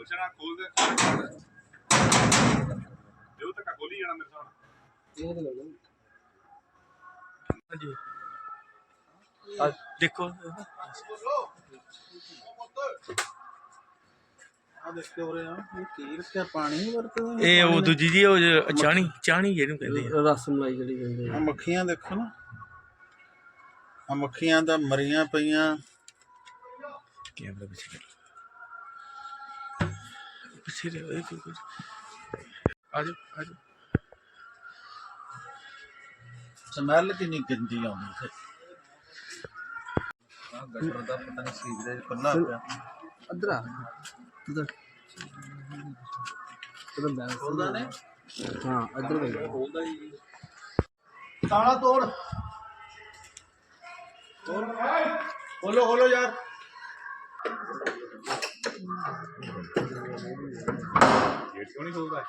ਪੁੱਛਣਾ ਖੋਲ ਦੇ ਇਹ ਉਹ ਤੱਕ ਖੋਲੀ ਜਾਣਾ ਮੇਰੇ ਸਾਹਮਣੇ। ਹਾਂਜੀ। ਆ ਦੇਖੋ। ਆ ਦੇਖੋ ਉਰੇ ਆ ਇਹ ਕੀ ਰੱਖਿਆ? ਪਾਣੀ ਵਰਤਦੇ ਇਹ ਉਹ ਦੂਜੀ ਜੀ ਉਹ ਜੋ ਚਾਣੀ ਚਾਣੀ ਜਿਹਨੂੰ ਕਹਿੰਦੇ ਆ। ਰਸ ਮਲਾਈ ਜਿਹੜੀ ਕਹਿੰਦੇ ਆ। ਮੱਖੀਆਂ ਦੇਖੋ ਨਾ। ਆ ਮੱਖੀਆਂ ਤਾਂ ਮਰੀਆਂ ਪਈਆਂ। ਕੈਮਰਾ ਪਿੱਛੇ ਕਰ ਪਿੱਛੇ ਦੇ ਇਹ ਕੋਈ ਆਜੋ ਆਜੋ ਸਮੈਲ ਕਿੰਨੀ ਗੰਦੀ ਆਉਂਦੀ ਹੈ ਆ ਗਟਰ ਦਾ ਪਤਾ ਨਹੀਂ ਸੀਵਰੇਜ ਖੁੱਲਾ ਪਿਆ। ਅਦਰਾ ਉਧਰ ਉਧਰ ਬੈਠ। ਖੋਲਦਾ ਨੇ? ਹਾਂ ਅਦਰ ਬੈਠ। ਖੋਲਦਾ ਹੀ ਤਾਲਾ ਤੋੜ। ਤੋੜ। ਖੋਲੋ ਖੋਲੋ ਯਾਰ। ਗੇਟ ਕਿਉਂ ਨਹੀਂ ਖੋਲਦਾ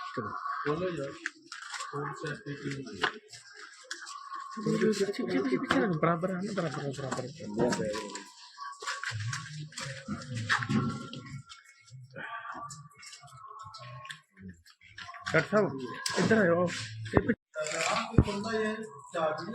ਖੋਲੋ ਯਾਰ ਫੂਡ ਸੇਫਟੀ ਟੀਮ ਪਿੱਛੇ ਪਿੱਛੇ ਪਿੱਛੇ ਬਰਾਬਰ ਹੈ ਨਾ ਬਰਾਬਰ ਬਰਾਬਰ ਡਾਕਟਰ ਸਾਹਿਬ ਇੱਧਰ ਆਓ ਇਹ ਪਿੱਛੇ- ਖੁੱਲਦਾ ਇਹ ਚਾਬੀ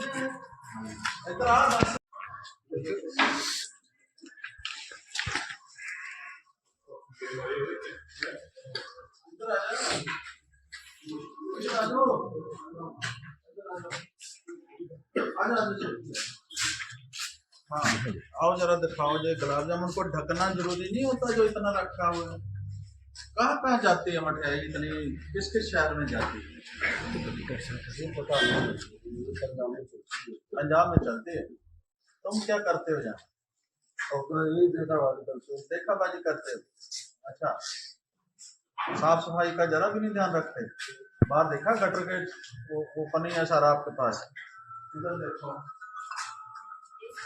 आओ जरा दिखाओ जो गुलाब जामुन को ढकना जरूरी नहीं होता जो इतना रखा हुआ है कहाँ कहाँ जाती है मठियाई इतनी किस किस शहर में जाती है पंजाब में चलती है तुम क्या करते हो यहाँ देखा बाजी करते हो अच्छा साफ सफाई का जरा भी नहीं ध्यान रखते बाहर देखा गटर के वो ओपन ही है सारा आपके पास इधर देखो आती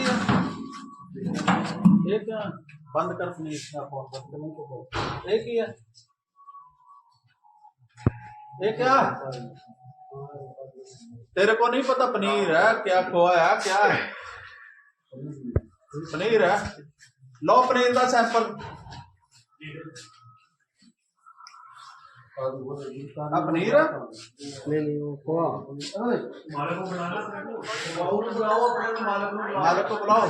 है। एक बंद कर प्लीज का फोन बंद करने को बोल। एक ही है ये क्या तेरे को नहीं पता पनीर है क्या खोआ है क्या है पनीर है लो पनीर का सैंपल ਆ ਪਨੀਰ? ਆ ਨਹੀਂ ਨਹੀਂ ਉਹ ਕੋਆ ਮਾਲਕ ਨੂੰ ਬੁਲਾਓ ਆਪਣੇ ਮਾਲਕ ਨੂੰ ਮਾਲਕ ਨੂੰ ਬੁਲਾਓ।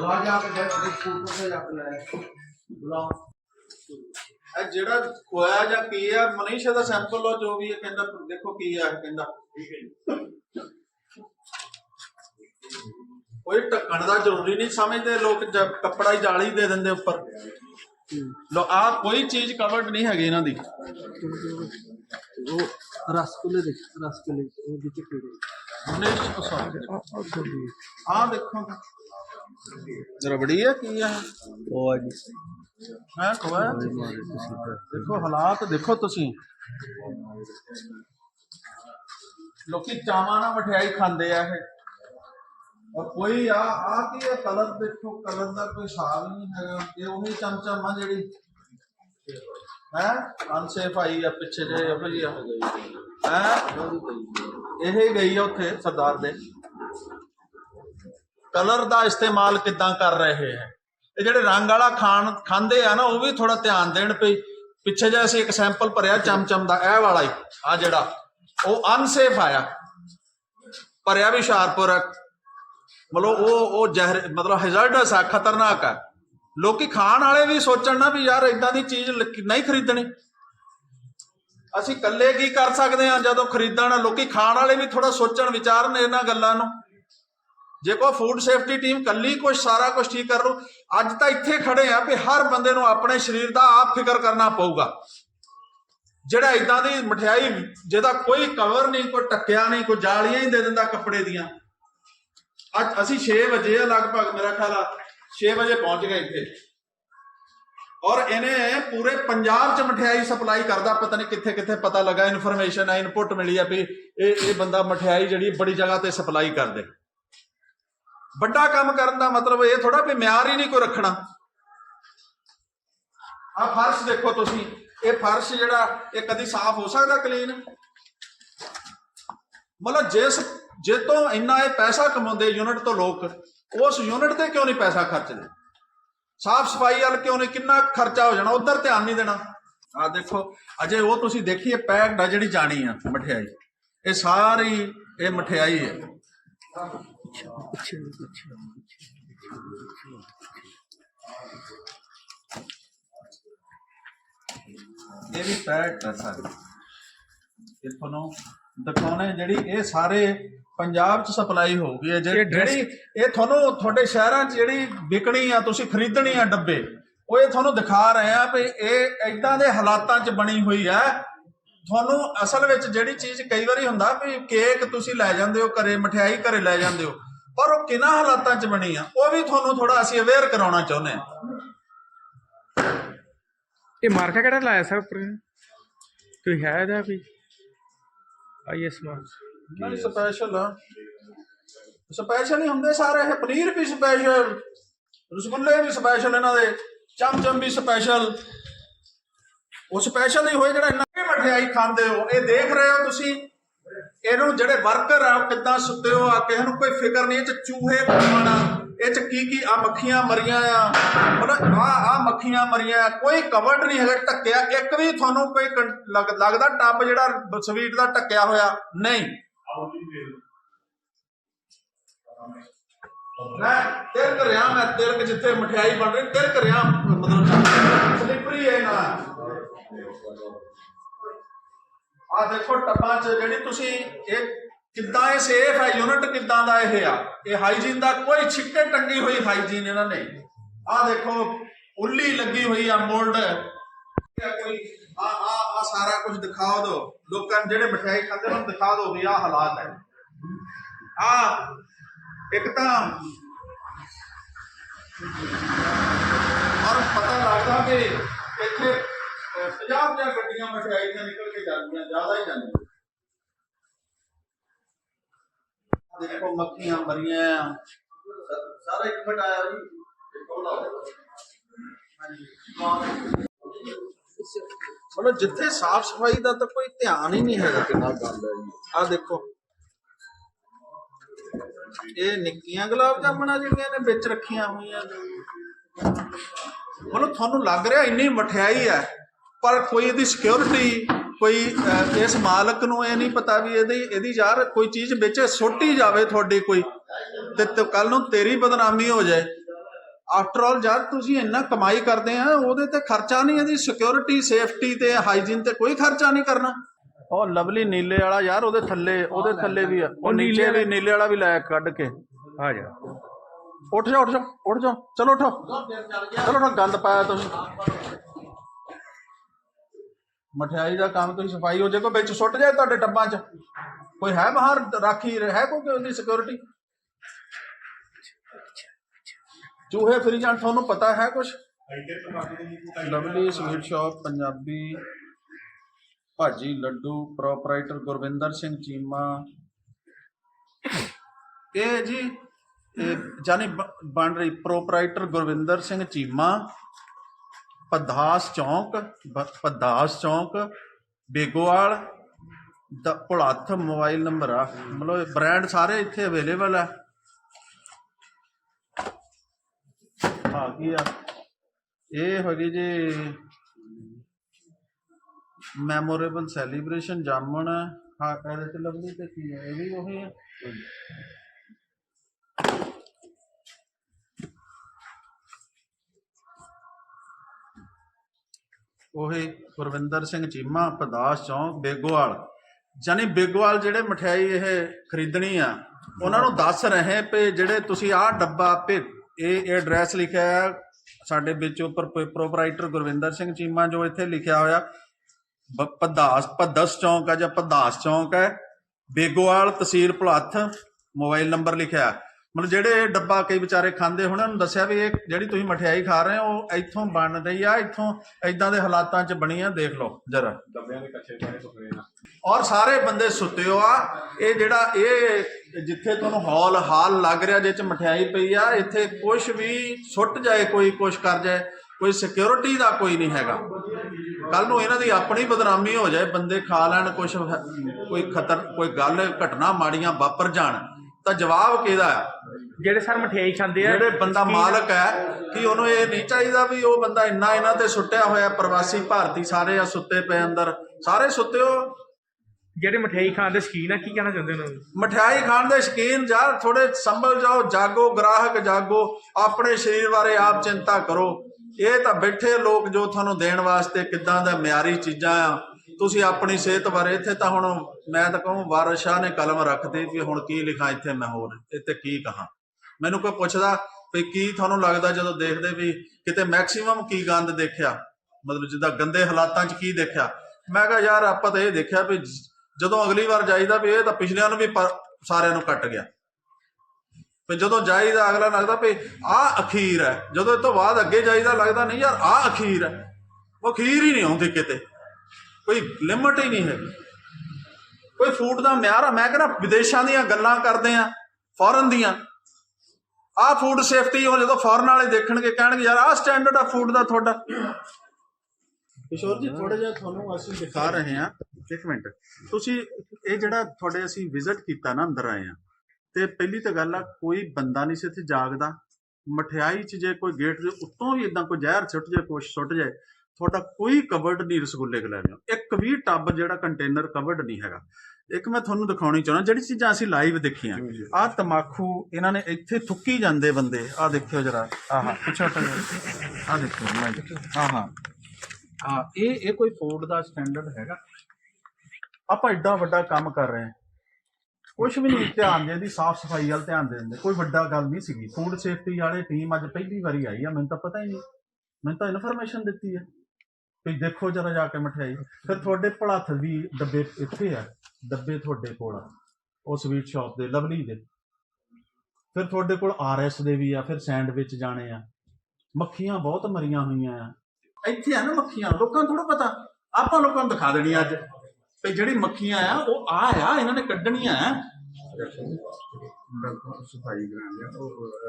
ਬੁਲਾ ਜਾ ਕੇ ਜੇ ਸਕੂਟਰ ਤੇ ਜਾ ਕੇ ਲਾਇਆ ਬੁਲਾਓ। ਇਹ ਜਿਹੜਾ ਖੋਇਆ ਜਾਂ ਕੀ ਆ ਮਨੀਸ਼ ਦਾ ਸੈਂਪਲ ਜੋ ਵੀ ਇਹ ਕਹਿੰਦਾ ਦੇਖੋ ਕੀ ਆ ਇਹ ਕਹਿੰਦਾ। ਕੋਈ ਢੱਕਣ ਦਾ ਜ਼ਰੂਰੀ ਨਹੀਂ ਸਮਝਦੇ ਲੋਕ ਜ- ਕੱਪੜਾ ਹੀ ਜਾਲੀ ਦੇ ਦਿੰਦੇ ਉੱਪਰ। ਲੋ ਆ ਕੋਈ ਚੀਜ਼ ਕਵਰਡ ਨਹੀਂ ਹੈਗੀ ਇਹਨਾਂ ਦੀ। ਉਹ ਰਸਗੁੱਲੇ ਦੇ ਰਸਗੁੱਲੇ ਉਹ ਵਿੱਚ ਸੌਰੀ ਆ ਦੇਖੋ। ਰਬੜੀ ਹੈ ਕੀ ਆ ਉਹ ਆ ਜੀ ਹੈ? ਖੋਇਆ ਦੇਖੋ ਹਾਲਾਤ ਦੇਖੋ ਤੁਸੀਂ। ਲੋਕੀ ਚਾਵਾਂ ਨਾਲ ਮਠਿਆਈ ਖਾਂਦੇ ਆ ਇਹ। ਔਰ ਕੋਈ ਆ ਆ ਕੀ ਹੈ ਕਲਰ ਦੇਖੋ, ਕਲਰ ਦਾ ਕੋਈ ਹਿਸਾਬ ਨਹੀਂ ਹੈਗਾ। ਇਹ ਉਹੀ ਚਮਚਮ ਆ ਜਿਹੜੀ। ਹੈ? ਅਨਸੇਫ ਆਈ ਆ ਪਿੱਛੇ ਜੇ ਉਹ ਆ। ਹੈ? ਇਹ ਗਈ ਆ ਉੱਥੇ ਸਰਦਾਰ ਦੇ। ਕਲਰ ਦਾ ਇਸਤੇਮਾਲ ਕਿਦਾਂ ਕਰ ਰਹੇ ਹੈ ਇਹ ਜਿਹੜੇ ਰੰਗ ਵਾਲਾ ਖਾਣ, ਖਾਂਦੇ ਆ ਨਾ, ਉਹ ਵੀ ਥੋੜਾ ਧਿਆਨ ਦੇਣ ਪਈ ਪਿੱਛੇ ਜੇ ਅਸੀਂ ਇੱਕ ਸੈਂਪਲ ਭਰਿਆ ਚਮਚਮ ਦਾ, ਇਹ ਵਾਲਾ ਹੀ, ਆ ਜਿਹੜਾ। ਉਹ ਅਨਸੇਫ ਆਇਆ। ਭਰਿਆ ਵੀ ਹੁਸ਼ਿਆਰਪੁਰ ਮਤਲਬ ਉਹ ਉਹ ਜ਼ਹਿਰ, ਮਤਲਬ ਹੈਜ਼ਰਡਸ ਆ, ਖਤਰਨਾਕ ਆ। ਲੋਕੀ ਖਾਣ ਵਾਲੇ ਵੀ ਸੋਚਣ ਨਾ ਵੀ ਯਾਰ ਇਦਾਂ ਦੀ ਚੀਜ਼ ਨਹੀਂ ਖਰੀਦਣੀ। ਅਸੀਂ ਇਕੱਲੇ ਕੀ ਕਰ ਸਕਦੇ ਆ ਜਦੋਂ ਖਰੀਦਣ? ਲੋਕੀ ਖਾਣ ਵਾਲੇ ਵੀ ਥੋੜਾ ਸੋਚਣ, ਵਿਚਾਰਨ ਇਹਨਾਂ ਗੱਲਾਂ ਨੂੰ। ਜੇ ਕੋਈ ਫੂਡ ਸੇਫਟੀ ਟੀਮ ਕੱਲੀ ਕੁਝ ਸਾਰਾ ਕੁਝ ਠੀਕ ਕਰ ਲੂ ਅੱਜ ਤਾਂ ਇੱਥੇ ਖੜੇ ਆ ਵੀ ਹਰ ਬੰਦੇ ਨੂੰ ਆਪਣੇ ਸਰੀਰ ਦਾ ਆਪ ਫਿਕਰ ਕਰਨਾ ਪਊਗਾ। ਜਿਹੜਾ ਇਦਾਂ ਦੀ ਮਠਿਆਈ, ਜਿਹਦਾ ਕੋਈ ਕਵਰ ਨਹੀਂ, ਕੋਈ ਟੱਕਿਆ ਨਹੀਂ, ਕੋਈ ਜਾਲੀਆਂ ਹੀ ਦੇ ਦਿੰਦਾ ਕੱਪੜੇ ਦੀਆਂ। ਅੱਜ ਅਸੀਂ 6 ਵਜੇ ਆ ਲਗਭਗ, ਮੇਰਾ ਖਿਆਲ ਆ 6 ਵਜੇ ਪਹੁੰਚ ਗਏ ਇੱਥੇ। ਔਰ ਇਹਨੇ ਪੂਰੇ ਪੰਜਾਬ 'ਚ ਮਠਿਆਈ ਸਪਲਾਈ ਕਰਦਾ, ਪਤਾ ਨਹੀਂ ਕਿੱਥੇ ਕਿੱਥੇ ਪਤਾ ਲੱਗਾ ਇਨਫੋਰਮੇਸ਼ਨ ਆ ਇਨਪੁਟ ਮਿਲੀ ਆ ਵੀ ਇਹ ਇਹ ਬੰਦਾ ਮਠਿਆਈ ਜਿਹੜੀ ਬੜੀ ਜਗ੍ਹਾ ਤੇ ਸਪਲਾਈ ਕਰਦੇ। ਵੱਡਾ ਕੰਮ ਕਰਨ ਦਾ ਮਤਲਬ ਇਹ ਥੋੜਾ ਵੀ ਮਿਆਰ ਹੀ ਨਹੀਂ ਕੋਈ ਰੱਖਣਾ। ਆ ਫਰਸ਼ ਦੇਖੋ ਤੁਸੀਂ, ਇਹ ਫਰਸ਼ ਜਿਹੜਾ, ਇਹ ਕਦੀ ਸਾਫ਼ ਹੋ ਸਕਦਾ ਕਲੀਨ ਮਤਲਬ ਜਿਸ, ਜੇ ਤੋਂ ਇੰਨਾ ਇਹ ਪੈਸਾ ਕਮਾਉਂਦੇ ਯੂਨਿਟ ਤੋਂ ਲੋਕ, ਉਸ ਯੂਨਿਟ ਤੇ ਕਿਉਂ ਨਹੀਂ ਪੈਸਾ ਖਰਚਦੇ? ਸਾਫ਼ ਸਫ਼ਾਈ ਵਾਲ ਕਿਉਂ ਨਹੀਂ, ਕਿੰਨਾ ਖਰਚਾ ਹੋ ਜਾਣਾ, ਉਧਰ ਧਿਆਨ ਨਹੀਂ ਦੇਣਾ। ਆ ਦੇਖੋ, ਅਜੇ ਉਹ ਤੁਸੀਂ ਦੇਖੀਏ, ਪੈਕਡ ਆ ਜਿਹੜੀ ਜਾਣੀ ਆ, ਮਠਿਆਈ। ਇਹ ਸਾਰੀ, ਇਹ ਮਠਿਆਈ ਹੈ। ਇਹ ਵੀ ਪੈਕਡ ਹੈ ਸਾਰੀ। ਇਹ ਤੁਹਾਨੂੰ ਦਿਖਾਉਣੇ ਜਿਹੜੀ ਇਹ ਸਾਰੇ ਪੰਜਾਬ ਚ ਸਪਲਾਈ ਹੋਊਗੀ ਇਹ ਜਿਹੜੀ ਇਹ dress- ਜਿਹੜੀ ਇਹ ਤੁਹਾਨੂੰ ਤੁਹਾਡੇ ਸ਼ਹਿਰਾਂ 'ਚ ਜਿਹੜੀ ਵਿਕਣੀ ਆ ਤੁਸੀਂ ਖਰੀਦਣੀ ਆ ਡੱਬੇ ਉਹ ਇਹ ਤੁਹਾਨੂੰ ਦਿਖਾ ਰਹੇ ਆ ਵੀ ਇਹ ਇਦਾਂ ਦੇ ਹਾਲਾਤਾਂ 'ਚ ਬਣੀ ਹੋਈ ਹੈ ਤੁਹਾਨੂੰ ਅਸਲ ਵਿੱਚ ਜਿਹੜੀ ਚੀਜ਼ ਕਈ ਵਾਰੀ ਹੁੰਦਾ ਵੀ ਕੇਕ ਤੁਸੀਂ ਲੈ ਜਾਂਦੇ ਹੋ ਘਰੇ ਮਠਿਆਈ ਘਰੇ ਲੈ ਜਾਂਦੇ ਹੋ ਪਰ ਉਹ ਕਿਹਨਾਂ ਹਾਲਾਤਾਂ 'ਚ ਬਣੀ ਆ ਉਹ ਵੀ ਤੁਹਾਨੂੰ ਥੋੜਾ ਅਸੀਂ ਅਵੇਅਰ ਕਰਾਉਣਾ ਚਾਹੁੰਦੇ ਆ। ਇਹ ਮਾਰਕਾ ਕਿਹੜਾ ਲਾਇਆ ਸਰ ਉੱਪਰ? ਕੋਈ ਹੈ ਇਹਦਾ ਵੀ? ਆਈ ਐਸ ਮਾਰਕ ਨਹੀਂ ਸਪੈਸ਼ਲ ਆ। ਸਪੈਸ਼ਲ ਹੀ ਹੁੰਦੇ ਸਾਰੇ ਇਹ ਪਨੀਰ ਵੀ ਸਪੈਸ਼ਲ ਰਸਗੁੱਲੇ ਵੀ ਸਪੈਸ਼ਲ ਇਹਨਾਂ ਦੇ ਚਮਚਮ ਵੀ ਸਪੈਸ਼ਲ ਉਹ ਸਪੈਸ਼ਲ ਹੀ ਹੋਏ ਜਿਹੜਾ ਇੰਨਾ ਕੁ ਮਠਿਆਈ ਖਾਂਦੇ ਹੋ। ਇਹ ਦੇਖ ਰਹੇ ਹੋ ਤੁਸੀਂ? ਇਹਨੂੰ ਜਿਹੜੇ ਵਰਕਰ ਆ ਕਿੱਦਾਂ ਸੁੱਤੇ ਹੋ ਆ ਕਿਸੇ ਨੂੰ ਕੋਈ ਫਿਕਰ ਨਹੀਂ ਇਹ ਚ ਚੂਹੇ ਘੁੰਮਣਾ ਇਹ ਚ ਕੀ ਕੀ ਆ ਮੱਖੀਆਂ ਮਰੀਆਂ ਆ? ਮਤਲਬ ਆ ਆ ਮੱਖੀਆਂ ਮਰੀਆਂ ਕੋਈ ਕਵਰਡ ਨਹੀਂ ਹੈਗਾ, ਢੱਕਿਆ। ਇੱਕ ਵੀ ਤੁਹਾਨੂੰ ਕੋਈ ਲੱਗਦਾ ਟੱਬ ਜਿਹੜਾ ਸਵੀਟ ਦਾ ਢੱਕਿਆ ਹੋਇਆ? ਨਹੀਂ। ਮੈਂ ਤਿਰਕ ਰਿਹਾ, ਮੈਂ ਤਿਰਕ ਜਿੱਥੇ ਮਠਿਆਈ ਬਣ ਰਹੀ, ਤਿਰਕ ਰਿਹਾ। ਮਤਲਬ ਸਲਿਪਰੀ ਹੈ ਨਾ। ਆ ਦੇਖੋ ਟੱਬਾਂ 'ਚ ਜਿਹੜੀ ਤੁਸੀਂ ਇਹ ਕਿੱਦਾਂ ਇਹ ਸੇਫ ਹੈ ਯੂਨਿਟ ਕਿੱਦਾਂ ਦਾ ਇਹ ਆ? ਇਹ ਹਾਈਜੀਨ ਦਾ ਕੋਈ ਛਿੱਕੇ ਟੰਗੀ ਹੋਈ ਹਾਈਜੀਨ ਇਹਨਾਂ ਨੇ। ਆ ਦੇਖੋ, ਉੱਲੀ ਲੱਗੀ ਹੋਈ ਆ ਮੋਲਡ ਕੋਈ ਆ ਆ ਆ ਸਾਰਾ ਕੁਝ ਦਿਖਾਓ ਦੋ। ਲੋਕਾਂ ਜਿਹੜੇ ਮਠਿਆਈ ਖਾਂਦੇ ਉਹਨਾਂ ਨੂੰ ਦਿਖਾ ਦਿਓ ਵੀ ਆ ਹਾਲਾਤ ਹੈ। ਆ ਇੱਕ ਤਾਂ ਔਰ ਪਤਾ ਲੱਗਦਾ ਕਿ ਇੱਥੇ 50 ਜਾਂ ਗੱਡੀਆਂ ਮਠਿਆਈ ਦੀਆਂ ਨਿਕਲ ਕੇ ਜਾਂਦੀਆਂ, ਜ਼ਿਆਦਾ ਹੀ ਜਾਂਦੀਆਂ ਆਹ ਦੇਖੋ ਮੱਖੀਆਂ ਮਰੀਆਂ। ਸਾਰਾ ਇੱਕ ਮਿੰਟ ਆਇਆ ਜੀ। ਮਤਲਬ ਜਿੱਥੇ ਸਾਫ਼ ਸਫ਼ਾਈ ਦਾ ਤਾਂ ਕੋਈ ਧਿਆਨ ਹੀ ਨਹੀਂ ਹੈਗਾ। ਕਿੰਨਾ ਗੰਦ ਹੈ ਜੀ। ਆ ਦੇਖੋ। ਇਹ ਨਿੱਕੀਆਂ ਗੁਲਾਬ ਜਾਮਣਾ ਜਿਹੜੀਆਂ ਨੇ ਵਿੱਚ ਰੱਖੀਆਂ ਹੋਈਆਂ ਨੇ। ਮਤਲਬ ਤੁਹਾਨੂੰ ਲੱਗ ਰਿਹਾ ਇੰਨੀ ਮਠਿਆਈ ਹੈ। ਪਰ ਕੋਈ ਇਹਦੀ ਸਿਕਿਉਰਿਟੀ ਕੋਈ ਇਸ ਮਾਲਕ ਨੂੰ ਇਹ ਨਹੀਂ ਪਤਾ ਵੀ ਇਹਦੀ ਇਹਦੀ ਯਾਰ ਕੋਈ ਚੀਜ਼ ਵਿੱਚ ਸੁੱਟੀ ਜਾਵੇ ਤੁਹਾਡੀ ਕੋਈ। ਤੇ ਕੱਲ ਨੂੰ ਤੇਰੀ ਬਦਨਾਮੀ ਹੋ ਜਾਏ। ਆਫਟਰ ਆਲ ਯਾਰ ਤੁਸੀਂ ਇੰਨਾ ਕਮਾਈ ਕਰਦੇ ਆ ਉਹਦੇ ਤੇ ਖਰਚਾ ਨਹੀਂ ਇਹਦੀ ਸਿਕਿਉਰਿਟੀ ਸੇਫਟੀ ਤੇ ਹਾਈਜੀਨ ਤੇ ਕੋਈ ਖਰਚਾ ਨਹੀਂ ਕਰਨਾ। ਉਹ ਲਵਲੀ ਨੀਲੇ ਵਾਲਾ ਯਾਰ ਉਹਦੇ ਥੱਲੇ ਉਹਦੇ ਥੱਲੇ ਵੀ ਆ। ਉਹ ਨੀਲੇ ਵੀ ਨੀਲੇ ਵਾਲਾ ਵੀ ਲਾਇਆ ਕੱਢ ਕੇ। ਆ ਜਾ। ਉੱਠ ਜਾ ਉੱਠ ਜਾ ਉੱਠ ਜਾ। ਚਲੋ ਉਠੋ। ਚਲੋ ਉਠੋ ਗੰਦ ਪਾਇਆ ਤੁਸੀਂ। ਮਠਿਆਈ ਦਾ ਕੰਮ ਤੁਸੀਂ ਸਫ਼ਾਈ ਹੋ, ਜੇ ਕੋਈ ਵਿੱਚ ਸੁੱਟ ਜਾਏ ਤੁਹਾਡੇ ਟੱਬਾਂ 'ਚ, ਕੋਈ ਹੈ ਬਾਹਰ, ਰਾਖੀ, ਹੈ ਕੋਈ ਉਹਦੀ ਸਿਕਿਉਰਿਟੀ ਚੂਹੇ ਫਿਰੀ ਜਾਣ, ਤੁਹਾਨੂੰ ਪਤਾ ਹੈ ਕੁਝ Lovely sweet shop, Punjabi Bhaji laddu proprietor Gurvinder Singh Cheema. ਇਹ ਜੀ ਜਾਨੀ ਬਣ ਰਹੀ ਪ੍ਰੋਪਰਾਈਟਰ ਗੁਰਵਿੰਦਰ ਸਿੰਘ ਚੀਮਾ। ਪਦਾਸ ਚੌਂਕ ਪਦਾਸ ਚੌਂਕ, ਬੇਗੋਵਾਲ, ਦਾ, ਭੁਲੱਥ ਮੋਬਾਈਲ ਨੰਬਰ ਆ। ਮਤਲਬ ਬ੍ਰਾਂਡ ਸਾਰੇ ਇੱਥੇ ਅਵੇਲੇਬਲ ਆ। ਆ ਕੀ ਆ? ਇਹ ਹੈਗੀ ਜੀ ਮੈਮੋਰੇਬਲ ਸੈਲੀਬ੍ਰੇਸ਼ਨ ਜਾਮਣ। ਹਾਂ, ਇਹਦੇ ਚ ਲਵਲੀ ਤੇ ਕੀ ਹੈ ਇਹ ਵੀ ਉਹੀ ਹੈ ਉਹੀ ਗੁਰਵਿੰਦਰ ਸਿੰਘ ਚੀਮਾ ਪਦਾਸ ਚੌਂਕ, ਬੇਗੋਵਾਲ। ਜਾਨੀ ਬੇਗੋਵਾਲ ਜਿਹੜੇ ਮਠਿਆਈ ਇਹ ਖਰੀਦਣੀ ਆ, ਉਹਨਾਂ ਨੂੰ ਦੱਸ ਰਹੇ ਪਏ ਜਿਹੜੇ ਤੁਸੀਂ ਆਹ ਡੱਬਾ ਪੇ ਇਹ ਇਹ ਐਡਰੈਸ ਲਿਖਿਆ ਹੈ ਸਾਡੇ ਵਿੱਚ ਉੱਪਰ ਪ੍ਰੋਪਰਾਈਟਰ ਗੁਰਵਿੰਦਰ ਸਿੰਘ ਚੀਮਾ ਜੋ ਇੱਥੇ ਲਿਖਿਆ ਹੋਇਆ, ਬ- ਪਦਾਸ ਪਦਸ ਚੌਂਕ ਆ ਜਾਂ ਪਦਾਸ ਚੌਂਕ ਹੈ, ਬੇਗੋਵਾਲ ਤਹਿਸੀਲ ਭੁਲੱਥ, ਮੋਬਾਈਲ ਨੰਬਰ ਲਿਖਿਆ। ਮਤਲਬ ਜਿਹੜੇ ਡੱਬਾ ਕਈ ਵਿਚਾਰੇ ਖਾਂਦੇ ਉਹਨਾਂ ਨੂੰ ਦੱਸਿਆ ਵੀ ਇਹ ਜਿਹੜੀ ਤੁਸੀਂ ਮਠਿਆਈ ਖਾ ਰਹੇ ਹੋ ਉਹ ਇੱਥੋਂ ਬਣ ਰਹੀ ਆ ਇੱਥੋਂ ਇਦਾਂ ਦੇ ਹਾਲਾਤਾਂ 'ਚ ਬਣੀ ਆ ਦੇਖ ਲਓ ਜਰਾ। ਡੱਬਿਆਂ ਦੇ ਕੱਚੇ ਪਾਏ ਸੁੱਕਣੇ ਨਾ ਔਰ ਸਾਰੇ ਬੰਦੇ ਸੁੱਤੇ ਹੋ ਆ ਇਹ ਜਿਹੜਾ ਇਹ ਜਿੱਥੇ ਤੁਹਾਨੂੰ ਹਾਲ ਹਾਲ ਲੱਗ ਰਿਹਾ ਜਿਹ ਚ ਮਠਿਆਈ ਪਈ ਆ ਇੱਥੇ ਕੁਝ ਵੀ ਸੁੱਟ ਜਾਏ ਕੋਈ ਕੁਛ ਕਰ ਜਾਏ ਕੋਈ ਸਿਕਿਉਰਿਟੀ ਦਾ ਕੋਈ ਨਹੀਂ ਹੈਗਾ। ਕੱਲ ਨੂੰ ਇਹਨਾਂ ਦੀ ਆਪਣੀ ਬਦਨਾਮੀ ਹੋ ਜਾਏ ਬੰਦੇ ਖਾ ਲੈਣ ਕੁਛ ਕੋਈ ਖਤਰ ਕੋਈ ਗੱਲ ਘਟਨਾ ਮਾੜੀਆਂ ਵਾਪਰ ਜਾਣ ਤਾਂ ਜਵਾਬ ਕਿਹਦਾ ਆ? ਜਿਹੜੇ ਸਰ ਮਠਿਆਈ ਖਾਂਦੇ ਆ ਜਿਹੜੇ ਬੰਦਾ ਮਾਲਕ ਹੈ ਕਿ ਉਹਨੂੰ ਇਹ ਨਹੀਂ ਚਾਹੀਦਾ ਵੀ ਉਹ ਬੰਦਾ ਇੰਨਾ ਇਹਨਾਂ ਤੇ ਸੁੱਟਿਆ ਹੋਇਆ ਪ੍ਰਵਾਸੀ ਭਾਰਤੀ ਸਾਰੇ ਆ ਸੁੱਤੇ ਪਏ ਅੰਦਰ ਸਾਰੇ ਸੁੱਤੇ ਹੋ। ਜਿਹੜੇ ਮਠਿਆਈ ਖਾਣ ਦੇ ਸ਼ਕੀਨ ਆ ਕੀ ਕਹਿਣਾ ਚਾਹੁੰਦੇ ਉਹਨਾਂ ਨੂੰ? ਮਠਿਆਈ ਖਾਣ ਦੇ ਸ਼ਕੀਨ ਯਾਰ ਥੋੜੇ ਸੰਭਲ ਜਾਓ ਜਾਗੋ ਗ੍ਰਾਹਕ ਜਾਗੋ ਆਪਣੇ ਸਰੀਰ ਬਾਰੇ ਆਪ ਚਿੰਤਾ ਕਰੋ। ਇਹ ਤਾਂ ਬੈਠੇ ਲੋਕ ਜੋ ਤੁਹਾਨੂੰ ਦੇਣ ਵਾਸਤੇ ਕਿੱਦਾਂ ਦਾ ਮਿਆਰੀ ਚੀਜ਼ਾਂ ਆ ਤੁਸੀਂ ਆਪਣੀ ਸਿਹਤ ਬਾਰੇ ਇੱਥੇ ਤਾਂ ਹੁਣ ਮੈਂ ਤਾਂ ਕਹੂੰ ਵਾਰਿਸ ਸ਼ਾਹ ਨੇ ਕਲਮ ਰੱਖਦੇ ਵੀ ਹੁਣ ਕੀ ਲਿਖਾਂ ਇੱਥੇ ਮੈਂ ਹੋਰ ਇੱਥੇ ਕੀ ਕਹਾਂ। ਮੈਨੂੰ ਕੋਈ ਪੁੱਛਦਾ ਵੀ ਕੀ ਤੁਹਾਨੂੰ ਲੱਗਦਾ ਜਦੋਂ ਦੇਖਦੇ ਵੀ ਕਿਤੇ ਮੈਕਸਿਮਮ ਕੀ ਗੰਦ ਦੇਖਿਆ? ਮਤਲਬ ਜਿੱਦਾਂ ਗੰਦੇ ਹਾਲਾਤਾਂ 'ਚ ਕੀ ਦੇਖਿਆ? ਮੈਂ ਕਿਹਾ ਯਾਰ ਆਪਾਂ ਤਾਂ ਇਹ ਦੇਖਿਆ ਵੀ ਜਦੋਂ ਅਗਲੀ ਵਾਰ ਜਾਈਦਾ ਵੀ ਇਹ ਤਾਂ ਪਿਛਲਿਆਂ ਨੂੰ ਵੀ ਸਾਰਿਆਂ ਨੂੰ ਕੱਟ ਗਿਆ। ਵੀ ਜਦੋਂ ਜਾਈਦਾ ਅਗਲਾ ਲੱਗਦਾ ਵੀ ਆਹ ਅਖੀਰ ਹੈ। ਜਦੋਂ ਇਹ ਤੋਂ ਬਾਅਦ ਅੱਗੇ ਜਾਈਦਾ ਲੱਗਦਾ ਨਹੀਂ ਯਾਰ ਆਹ ਅਖੀਰ ਹੈ। ਉਹ ਅਖੀਰ ਹੀ ਨਹੀਂ ਆਉਂਦੀ ਕਿਤੇ। ਕੋਈ ਲਿਮਟ ਹੀ ਨਹੀਂ ਹੈ ਕੋਈ ਫੂਡ ਦਾ ਮਿਆਰ ਆ। ਮੈਂ ਕਹਿੰਦਾ ਵਿਦੇਸ਼ਾਂ ਦੀਆਂ ਗੱਲਾਂ ਕਰਦੇ ਆ ਫੋਰਨ ਦੀਆਂ। ਆਹ ਫੂਡ ਸੇਫਟੀ ਉਹ ਜਦੋਂ ਫੋਰਨ ਵਾਲੇ ਦੇਖਣਗੇ ਕਹਿਣਗੇ ਯਾਰ ਆਹ ਸਟੈਂਡਰਡ ਆ ਫੂਡ ਦਾ ਤੁਹਾਡਾ। ਕਿਸ਼ੋਰ ਜੀ ਥੋੜਾ ਜਿਹਾ ਤੁਹਾਨੂੰ ਅਸੀਂ ਦਿਖਾ ਰਹੇ ਹਾਂ। ਇੱਕ ਮਿੰਟ। ਤੁਸੀਂ ਇਹ ਜਿਹੜਾ ਤੁਹਾਡੇ ਅਸੀਂ ਵਿਜ਼ਿਟ ਕੀਤਾ ਨਾ ਅੰਦਰ ਆਏ ਆ ਤੇ ਪਹਿਲੀ ਤਾਂ ਗੱਲ ਆ ਕੋਈ ਬੰਦਾ ਨਹੀਂ ਸੀ ਇੱਥੇ ਜਾਗਦਾ। ਮਠਿਆਈ 'ਚ ਜੇ ਕੋਈ ਗੇਟ ਦੇ ਉੱਤੋਂ ਵੀ ਇਦਾਂ ਕੋਈ ਜ਼ਹਿਰ ਸੁੱਟ ਜਾਏ ਕੁਛ ਸੁੱਟ ਜਾਏ ਤੁਹਾਡਾ ਕੋਈ ਕਵਰਡ ਨਹੀਂ ਰਸਗੁੱਲੇ ਗਲਾਵੀਆਂ ਇੱਕ ਵੀ ਟੱਬ ਜਿਹੜਾ ਕੰਟੇਨਰ ਕਵਰਡ ਨਹੀਂ ਹੈਗਾ। ਇੱਕ ਮੈਂ ਤੁਹਾਨੂੰ ਦਿਖਾਉਣੀ ਚਾਹੁੰਦਾ ਜਿਹੜੀ ਚੀਜ਼ਾਂ ਅਸੀਂ ਲਾਈਵ ਦੇਖੀਆਂ ਆਹ ਤਮਾਕੂ ਇਹਨਾਂ ਨੇ ਇੱਥੇ ਥੁੱਕੀ ਜਾਂਦੇ ਬੰਦੇ ਆਹ ਦੇਖਿਓ ਜਰਾ ਆਹ। ਪਿੱਛੇ ਹਟੋ ਆਹ ਦੇਖੋ ਮੈਂ ਹਾਂ ਹਾਂ। ਹਾਂ ਇਹ ਇਹ ਕੋਈ ਫੂਡ ਦਾ ਸਟੈਂਡਰਡ ਹੈਗਾ? ਆਪਾਂ ਐਡਾ ਵੱਡਾ ਕੰਮ ਕਰ ਰਹੇ ਹਾਂ। ਕੁਝ ਵੀ ਨਹੀਂ ਧਿਆਨ ਦੇ ਦੀ ਸਾਫ਼ ਸਫ਼ਾਈ ਵੱਲ ਧਿਆਨ ਦੇ। ਦਿੰਦੇ ਕੋਈ ਵੱਡਾ ਗੱਲ ਨਹੀਂ ਸੀਗੀ। ਫੂਡ ਸੇਫਟੀ ਵਾਲੇ ਟੀਮ ਅੱਜ ਪਹਿਲੀ ਵਾਰੀ ਆਈ ਆ ਮੈਨੂੰ ਤਾਂ ਪਤਾ ਹੀ ਨਹੀਂ। ਮੈਨੂੰ ਤਾਂ ਇਨਫੋਰਮੇਸ਼ਨ ਦਿੱਤੀ ਹੈ ਵੀ ਦੇਖੋ ਜਰਾ ਜਾ ਕੇ ਮਠਿਆਈ। ਫਿਰ ਤੁਹਾਡੇ ਭੜੱਥ ਵੀ ਡੱਬੇ ਇੱਥੇ ਆ, ਡੱਬੇ ਤੁਹਾਡੇ ਕੋਲ ਆ, ਉਹ ਸਵੀਟ ਸ਼ਾਪ ਦੇ, ਲਵਲੀ ਦੇ। ਫਿਰ ਤੁਹਾਡੇ ਕੋਲ ਆਰਐਸ ਦੇ ਵੀ ਆ, ਫਿਰ ਸੈਂਡਵਿਚ ਜਾਣੇ ਆ। ਮੱਖੀਆਂ ਬਹੁਤ ਮਰੀਆਂ ਹੋਈਆਂ ਆ। ਇੱਥੇ ਆ ਨਾ ਮੱਖੀਆਂ, ਲੋਕਾਂ ਨੂੰ ਥੋੜਾ ਪਤਾ। ਆਪਾਂ ਲੋਕਾਂ ਨੂੰ ਦਿਖਾ ਦੇਣੀ ਅੱਜ। ਤੇ ਜਿਹੜੀ ਮੱਖੀਆਂ ਆ, ਉਹ ਆ ਆ, ਇਹਨਾਂ ਨੇ ਕੱਢਣੀਆਂ ਆ।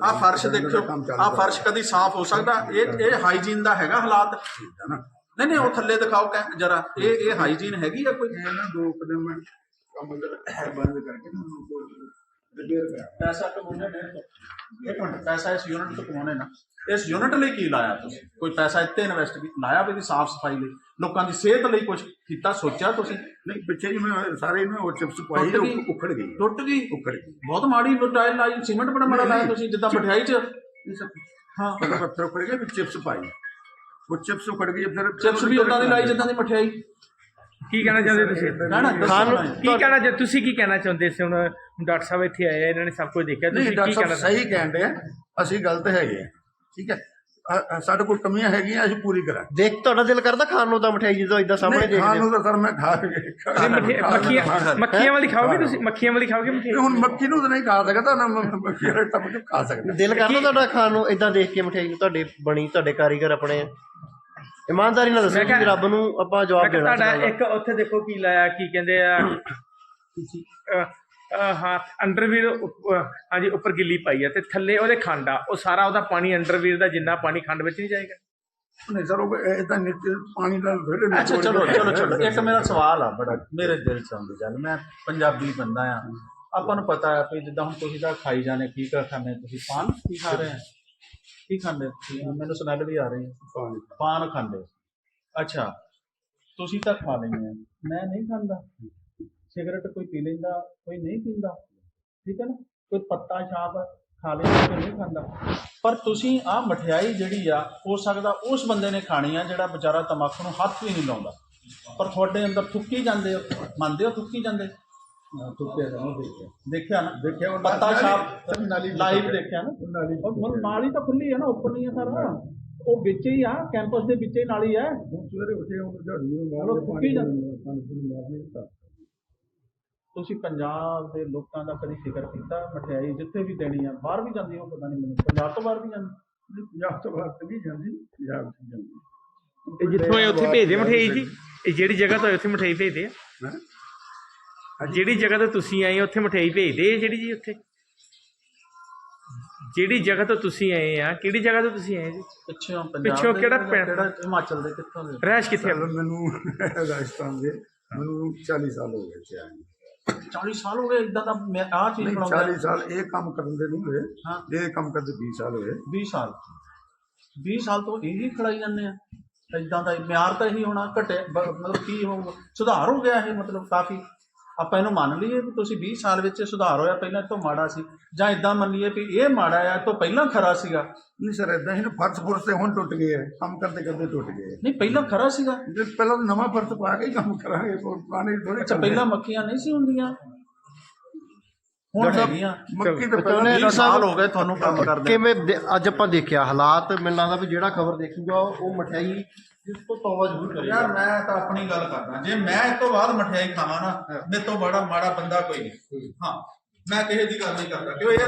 ਆ ਫਰਸ਼ ਦੇਖਿਓ ਆ ਫਰਸ਼ ਕਦੀ ਸਾਫ਼ ਹੋ ਸਕਦਾ। ਇਹ ਇਹ ਹਾਈਜੀਨ ਦਾ ਹੈਗਾ ਹਾਲਾਤ। ਨਹੀਂ ਨਹੀਂ ਉਹ ਥੱਲੇ ਦਿਖਾਓ ਕਿ ਜਰਾ ਇਹ ਇਹ ਹਾਈਜੀਨ ਹੈਗੀ ਆ ਕੋਈ? ਇਹ ਨਾ ਦੋ ਕਦਮ ਕੰਮ ਬੰਦ ਕਰਕੇ ਨਾ ਰਿਪੇਅਰ ਕਰਾ ਪੈਸਾ ਕਮਾਉਣੇ ਨੇ। ਇੱਕ ਮਿੰਟ। ਪੈਸਾ ਇਸ ਯੂਨਿਟ ਤੋਂ ਕਮਾਉਣੇ ਨਾ। ਇਸ ਯੂਨਿਟ ਲਈ ਕੀ ਲਾਇਆ ਤੁਸੀਂ? ਕੋਈ ਪੈਸਾ ਇੱਥੇ ਇਨਵੈਸਟ ਕੀ ਲਾਇਆ ਵੀ ਸਾਫ਼ ਸਫ਼ਾਈ ਲਈ? ਲੋਕਾਂ ਦੀ ਸਿਹਤ ਲਈ ਕੁਝ ਕੀਤਾ ਸੋਚਿਆ ਤੁਸੀਂ? ਨਹੀਂ ਪਿੱਛੇ ਜੀ ਮੈਂ ਸਾਰੇ ਇਹਨੂੰ ਉਹ ਚਿਪਸ ਪਾਈ ਉਖੜ ਗਈ। ਟੁੱਟ ਗਈ? ਉਖੜ ਗਈ। ਬਹੁਤ ਮਾੜੀ ਟਾਇਲ ਲਾਈ ਸੀਮੈਂਟ ਬੜਾ ਮਾੜਾ ਲਾਇਆ ਤੁਸੀਂ ਜਿੱਦਾਂ ਮਠਿਆਈ 'ਚ। ਹਾਂ। ਪੱਥਰ ਉਖੜ ਗਏ ਫਿਰ ਚਿਪਸ ਪਾਈ ਉਹ ਚਿਪਸ ਉਖੜ ਗਈ ਫਿਰ ਚਿਪਸ ਵੀ ਉਦਾਂ ਦੀ ਲਾਈ ਜਿੱਦਾਂ ਦੀ ਮਠਿਆਈ। ਕੀ ਕਹਿਣਾ ਚਾਹੁੰਦੇ ਤੁਸੀਂ? ਨਾ ਨਾ ਖਾਣ ਨੂੰ- ਕੀ ਕਹਿਣਾ ਚਾਹ ਤੁਸੀਂ ਕੀ ਕਹਿਣਾ ਚਾਹੁੰਦੇ ਸੀ? ਹੁਣ ਡਾਕਟਰ ਸਾਹਿਬ ਇੱਥੇ ਆਏ ਆ, ਇਹਨਾਂ ਨੇ ਸਭ ਕੁਝ ਦੇਖਿਆ। ਤੁਸੀਂ ਕੀ ਕਹਿਣਾ ਸਹੀ ਕਹਿੰਦੇ ਆ। ਅਸੀਂ ਗਲਤ ਹੈਗੇ ਆ। ਠੀਕ ਹੈ? ਸਾਡੇ ਕੋਲ ਕਮੀਆਂ ਹੈਗੀਆਂ ਅਸੀਂ ਪੂਰੀ ਕਰਾਂਗੇ। ਦੇਖ ਤੁਹਾਡਾ ਦਿਲ ਕਰਦਾ ਖਾਣ ਨੂੰ ਤਾਂ ਮਠਿਆਈ ਜਦੋਂ ਇਦਾਂ ਸਾਹਮਣੇ ਦੇਖਦੇ ਖਾਣ। ਨੂੰ ਤਾਂ ਸਰ ਮੈਂ ਖਾ ਕੇ ਮੱਖੀ- ਮੱਖੀਆਂ ਮੱਖੀਆਂ ਵਾਲੀ ਖਾਓਗੇ ਤੁਸੀਂ? ਮੱਖੀਆਂ ਵਾਲੀ ਖਾਓਗੇ ਮਠਿਆਈ ਹੁਣ ਮੱਕੀ ਨੂੰ ਤਾਂ ਨਹੀਂ ਖਾ ਸਕਦਾ ਨਾ ਮ- ਮੱਕੀ ਵਾਲੇ ਟੱਪ ਕੇ ਖਾ ਸਕਦਾ। ਦਿਲ ਕਰਦਾ ਤੁਹਾਡਾ ਖਾਣ ਨੂੰ ਇਦਾਂ ਦੇਖ ਕੇ ਮਠਿਆਈ ਤੁਹਾਡੇ ਬਣੀ ਤੁਹਾਡੇ ਕਾਰੀਗਰ ਆਪਣੇ ਇਮਾਨਦਾਰੀ ਨਾਲ ਦੱਸੋ ਕਿ ਰੱਬ ਨੂੰ ਆਪਾਂ ਜਵਾਬ ਦੇਣਾ ਤੁਹਾਡਾ ਇੱਕ ਉੱਥੇ ਦੇਖੋ ਕੀ ਲਾਇਆ ਕੀ ਕਹਿੰਦੇ ਆ। ਹਾਂ ਅੰਡਰਵੀਰ ਹਾਂਜੀ ਉੱਪਰ ਗਿੱਲੀ ਪਾਈ ਆ ਤੇ ਥੱਲੇ ਉਹਦੇ ਖੰਡ ਆ। ਉਹ ਸਾਰਾ ਉਹਦਾ ਪਾਣੀ ਅੰਡਰਵੀਰ ਦਾ ਜਿੰਨਾ ਪਾਣੀ ਖੰਡ ਵਿੱਚ ਨਹੀਂ ਜਾਏਗਾ। ਨਹੀਂ ਸਰ ਉਹ ਇਹ ਤਾਂ ਨਿੱਤ ਪਾਣੀ ਨਾਲ ਥੋੜੇ ਅੱਛਾ ਚਲੋ ਚਲੋ ਚਲੋ। ਇੱਕ ਮੇਰਾ ਸਵਾਲ ਆ ਬੜਾ ਮੇਰੇ ਦਿਲ ਚ ਆਉਂਦੀ ਗੱਲ। ਮੈਂ ਪੰਜਾਬੀ ਬੰਦਾ ਆ। ਆਪਾਂ ਨੂੰ ਪਤਾ ਹੈ ਕਿ ਜਿੱਦਾਂ ਹੁਣ ਤੁਸੀਂ ਤਾਂ ਖਾਈ ਜਾਣੇ ਕੀ ਕਰ ਖਾਂਦੇ ਤੁਸੀਂ ਪਾਨ ਕੀ ਖਾ ਰਹੇ ਆ? ਕੀ ਖਾਂਦੇ ਤੁਸੀਂ? ਮੈਨੂੰ ਸਮੈਲ ਵੀ ਆ ਰਹੀ ਹੈ ਪਾਨ। ਖਾਂਦੇ। ਅੱਛਾ। ਤੁਸੀਂ ਤਾਂ ਖਾ ਲੈਂਦੇ ਆ। ਮੈਂ ਨਹੀਂ ਖਾਂਦਾ। ਸਿਗਰਟ ਕੋਈ ਪੀ ਲੈਂਦਾ ਕੋਈ ਨਹੀਂ ਪੀਂਦਾ। ਠੀਕ ਹੈ ਨਾ? ਕੋਈ ਪੱਤਾ ਛਾਪ ਖਾ ਲੈਂਦਾ ਕੋਈ ਨਹੀਂ ਖਾਂਦਾ। ਪਰ ਤੁਸੀਂ ਆ ਮਠਿਆਈ ਜਿਹੜੀ ਆ ਹੋ ਸਕਦਾ ਉਸ ਬੰਦੇ ਨੇ ਖਾਣੀ ਆ ਜਿਹੜਾ ਵਿਚਾਰਾ ਤਮਾਕੂ ਨੂੰ ਹੱਥ ਵੀ ਨਹੀਂ ਲਾਉਂਦਾ। ਪਰ ਤੁਹਾਡੇ ਅੰਦਰ ਥੁੱਕੀ ਜਾਂਦੇ ਹੋ। ਮੰਨਦੇ ਹੋ ਥੁੱਕੀ ਜਾਂਦੇ? ਥੁੱਕਿਆ ਦੇਖਿਆ ਦੇਖਿਆ ਨਾ ਦੇਖਿਆ ਉਹ ਪੱਤਾ ਛਾਪ ਨਾਲੀ ਲਾਈਵ ਦੇਖਿਆ। ਨਾ। ਨਾਲੀ ਉਹ ਮਤਲਬ ਨਾਲੀ ਤਾਂ ਖੁੱਲੀ ਹੈ ਨਾ ਉੱਪਰ ਨਹੀਂ ਹੈ ਸਾਰਾ। ਉਹ ਵਿੱਚ ਹੀ ਆ ਕੈਂਪਸ ਦੇ ਵਿੱਚ ਹੀ ਨਾਲੀ ਹੈ। ਹੁਣ ਸਵੇਰੇ ਉੱਠੇ ਉਹ ਝਾੜੂ ਨੂੰ ਚਲੋ ਮਾਰਦੇ ਥੁੱਕੀ ਜਾਂਦੇ। ਪਾਣੀ ਪੂਣੀ ਮਾਰਦੇ ਤਾਂ। ਤੁਸੀਂ ਪੰਜਾਬ ਦੇ ਲੋਕਾਂ ਦਾ ਕਦੀ ਫਿਕਰ ਕੀਤਾ ਮਠਿਆਈ ਜਿੱਥੇ ਵੀ ਦੇਣੀ ਆ ਬਾਹਰ ਵੀ ਜਾਂਦੀ ਉਹ ਪਤਾ ਨਹੀਂ ਮੈਨੂੰ। ਪੰਜਾਬ ਤੋਂ ਬਾਹਰ ਵੀ ਜਾਂਦੀ? ਪੰਜਾਬ ਤੋਂ ਬਾਹਰ ਤੇ ਨਹੀਂ ਜਾਂਦੀ ਪੰਜਾਬ ਤੋਂ ਜਾਂਦੀ। ਇਹ ਜਿੱਥੋਂ ਇਹ ਉੱਥੇ ਭੇਜਦੇ ਮਠਿਆਈ ਜੀ? ਇਹ ਜਿਹੜੀ ਜਗ੍ਹਾ ਤੋਂ ਉੱਥੇ ਮਠਿਆਈ ਭੇਜਦੇ ਆ? ਹੈਂ? ਜਿਹੜੀ ਜਗ੍ਹਾ ਤੋਂ ਤੁਸੀਂ ਆਏ ਹੋ, ਉੱਥੇ ਮਠਿਆਈ ਭੇਜਦੇ ਆ ਜਿਹੜੀ ਜੀ ਉੱਥੇ? ਜਿਹੜੀ ਜਗ੍ਹਾ ਤੋਂ ਤੁਸੀਂ ਆਏ ਆ ਕਿਹੜੀ ਜਗ੍ਹਾ ਤੋਂ ਤੁਸੀਂ ਆਏ ਜੀ? ਪਿੱਛੋਂ ਕਿਹੜਾ ਪਿੰਡ? ਕਿਹੜਾ ਹਿਮਾਚਲ ਦੇ ਕਿੱਥੋਂ ਦੇ? ਰਹਿਸ਼ ਕਿੱਥੇ ਆ? ਮੈਨੂੰ ਰਾਜਸਥਾਨ ਦੇ ਮੈਨੂੰ 40 ਸਾਲ ਹੋ ਗਏ ਇੱਥੇ ਆਏ ਨੂੰ। 40 ਸਾਲ ਹੋ ਗਏ ਇਦਾਂ ਦਾ ਮੈਂ ਆਹ ਚੀਜ਼ ਬਣਾਉਂਦਾ। 40 ਸਾਲ ਇਹ ਕੰਮ ਕਰਨ ਦੇ ਨਹੀਂ ਹੋਏ। ਹਾਂ। ਇਹ ਕੰਮ ਕਰਦੇ 20 ਸਾਲ ਹੋਏ। 20 ਸਾਲ। 20 ਸਾਲ ਤੋਂ ਇਹੀ ਖੜਾਈ ਜਾਂਦੇ ਆ। ਇਦਾਂ ਦਾ ਮਿਆਰ ਤਾਂ ਇਹੀ ਹੋਣਾ ਘਟੇ ਮਤਲਬ ਕੀ ਹੋਊਗਾ? ਸੁਧਾਰ ਹੋ ਗਿਆ ਇਹ ਮਤਲਬ ਕਾਫੀ। ਆਪਾਂ ਇਹਨੂੰ ਮੰਨ ਲਈਏ ਵੀ ਤੁਸੀਂ 20 ਸਾਲ ਵਿੱਚ ਸੁਧਾਰ ਹੋਇਆ ਪਹਿਲਾਂ ਇਹ ਤੋਂ ਮਾੜਾ ਸੀ। ਜਾਂ ਇਦਾਂ ਮੰਨੀਏ ਵੀ ਇਹ ਮਾੜਾ ਆ ਤੋਂ ਪਹਿਲਾਂ ਖਰਾ ਸੀਗਾ। ਨਹੀਂ ਸਰ ਇਦਾਂ ਹੀ ਨਾ ਫਰਸ਼ ਫੁਰਸ਼ ਤੇ ਹੁਣ ਟੁੱਟ ਗਏ ਕੰਮ ਕਰਦੇ ਕਰਦੇ ਟੁੱਟ ਗਏ। ਨਹੀਂ ਪਹਿਲਾਂ ਖਰਾ ਸੀਗਾ। ਜੇ ਪਹਿਲਾਂ ਤਾਂ ਨਵਾਂ ਫਰਸ਼ ਪਾ ਕੇ ਹੀ ਕੰਮ ਕਰਾਂਗੇ ਪੁਰਾਣੇ ਥੋੜੇ ਅੱਛਾ ਪਹਿਲਾਂ ਮੱਖੀਆਂ ਨਹੀਂ ਸੀ ਹੁੰਦੀਆਂ? ਹੁਣ ਹੈਗੀਆਂ। ਮੱਕੀ ਤਾਂ ਪਹਿਲਾਂ ਡਾਕਟਰ 20 ਸਾਲ ਹੋ ਗਏ ਤੁਹਾਨੂੰ ਕੰਮ ਕਰਦੇ ਕਿਵੇਂ ਅੱਜ ਆਪਾਂ ਦੇਖਿਆ ਹਾਲਾਤ ਮੈਨੂੰ ਲੱਗਦਾ ਵੀ ਜਿਹੜਾ ਖਬਰ ਦੇਖੂਗਾ ਉਹ ਮਠਿਆਈ ਜਿਸ ਤੋਂ ਤੌਬਾ ਜ਼ਰੂਰ ਕਰੇਗਾ ਯਾਰ ਮੈਂ ਤਾਂ ਆਪਣੀ ਗੱਲ ਕਰਦਾ। ਜੇ ਮੈਂ ਇਸ ਤੋਂ ਬਾਅਦ ਮਠਿਆਈ ਖਾਵਾਂ ਨਾ ਮੇਰੇ ਤੋਂ ਬੜਾ ਮਾੜਾ ਬੰਦਾ ਕੋਈ ਨਹੀਂ। ਹਾਂ। ਮੈਂ ਕਿਸੇ ਦੀ ਗੱਲ ਨਹੀਂ ਕਰਦਾ। ਕਿਉਂ ਇਹ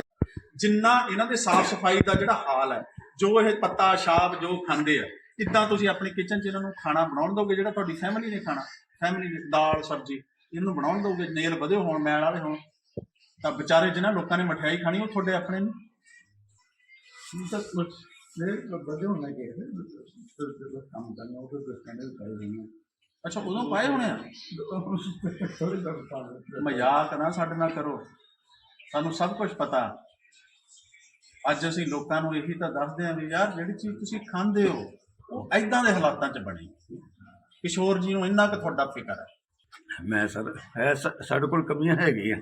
ਜਿੰਨਾ ਇਹਨਾਂ ਦੇ ਸਾਫ਼ ਸਫ਼ਾਈ ਦਾ ਜਿਹੜਾ ਹਾਲ ਹੈ ਜੋ ਇਹ ਪੱਤਾ ਸ਼ਾਬ ਜੋ ਖਾਂਦੇ ਆ ਇਦਾਂ ਤੁਸੀਂ ਆਪਣੀ ਕਿਚਨ 'ਚ ਇਹਨਾਂ ਨੂੰ ਖਾਣਾ ਬਣਾਉਣ ਦੋਗੇ ਜਿਹੜਾ ਤੁਹਾਡੀ ਫੈਮਿਲੀ ਨੇ ਖਾਣਾ? ਫੈਮਿਲੀ ਨੇ ਦਾਲ ਸਬਜ਼ੀ ਇਹਨੂੰ ਬਣਾਉਣ ਦੋਗੇ? ਨੇਲ ਵਧੇ ਹੋਣ ਮੈਲ ਵਾਲੇ ਹੋਣ। ਤਾਂ ਵਿਚਾਰੇ ਜਿਨ੍ਹਾਂ ਲੋਕਾਂ ਨੇ ਮਠਿਆਈ ਖਾਣੀ ਉਹ ਤੁਹਾਡੇ ਆਪਣੇ ਨੇ? ਤਾਂ ਬਦੇ ਹੋਣਾ ਕਿ ਜਦੋਂ ਕੰਮ ਕਰਨਾ ਉਹ ਤਾਂ ਸਟੈਂਡਰਡ ਕਰ ਰਹੇ ਅੱਛਾ ਉਦੋਂ ਪਾਏ ਹੋਣੇ ਆ? ਮਜ਼ਾਕ ਨਾ ਸਾਡੇ ਨਾਲ ਕਰੋ। ਸਾਨੂੰ ਸਭ ਕੁਝ ਪਤਾ। ਅੱਜ ਅਸੀਂ ਲੋਕਾਂ ਨੂੰ ਇਹੀ ਤਾਂ ਦੱਸਦੇ ਆਂ ਵੀ ਯਾਰ ਜਿਹੜੀ ਚੀਜ਼ ਤੁਸੀਂ ਖਾਂਦੇ ਹੋ ਉਹ ਐਦਾਂ ਦੇ ਹਾਲਾਤਾਂ 'ਚ ਬਣੀ। ਕਿਸ਼ੋਰ ਜੀ ਨੂੰ ਇੰਨਾ ਕੁ ਤੁਹਾਡਾ ਫਿਕਰ ਹੈ। ਮੈਂ ਸਰ ਸਾਡੇ ਕੋਲ ਕਮੀਆਂ ਹੈਗੀਆਂ।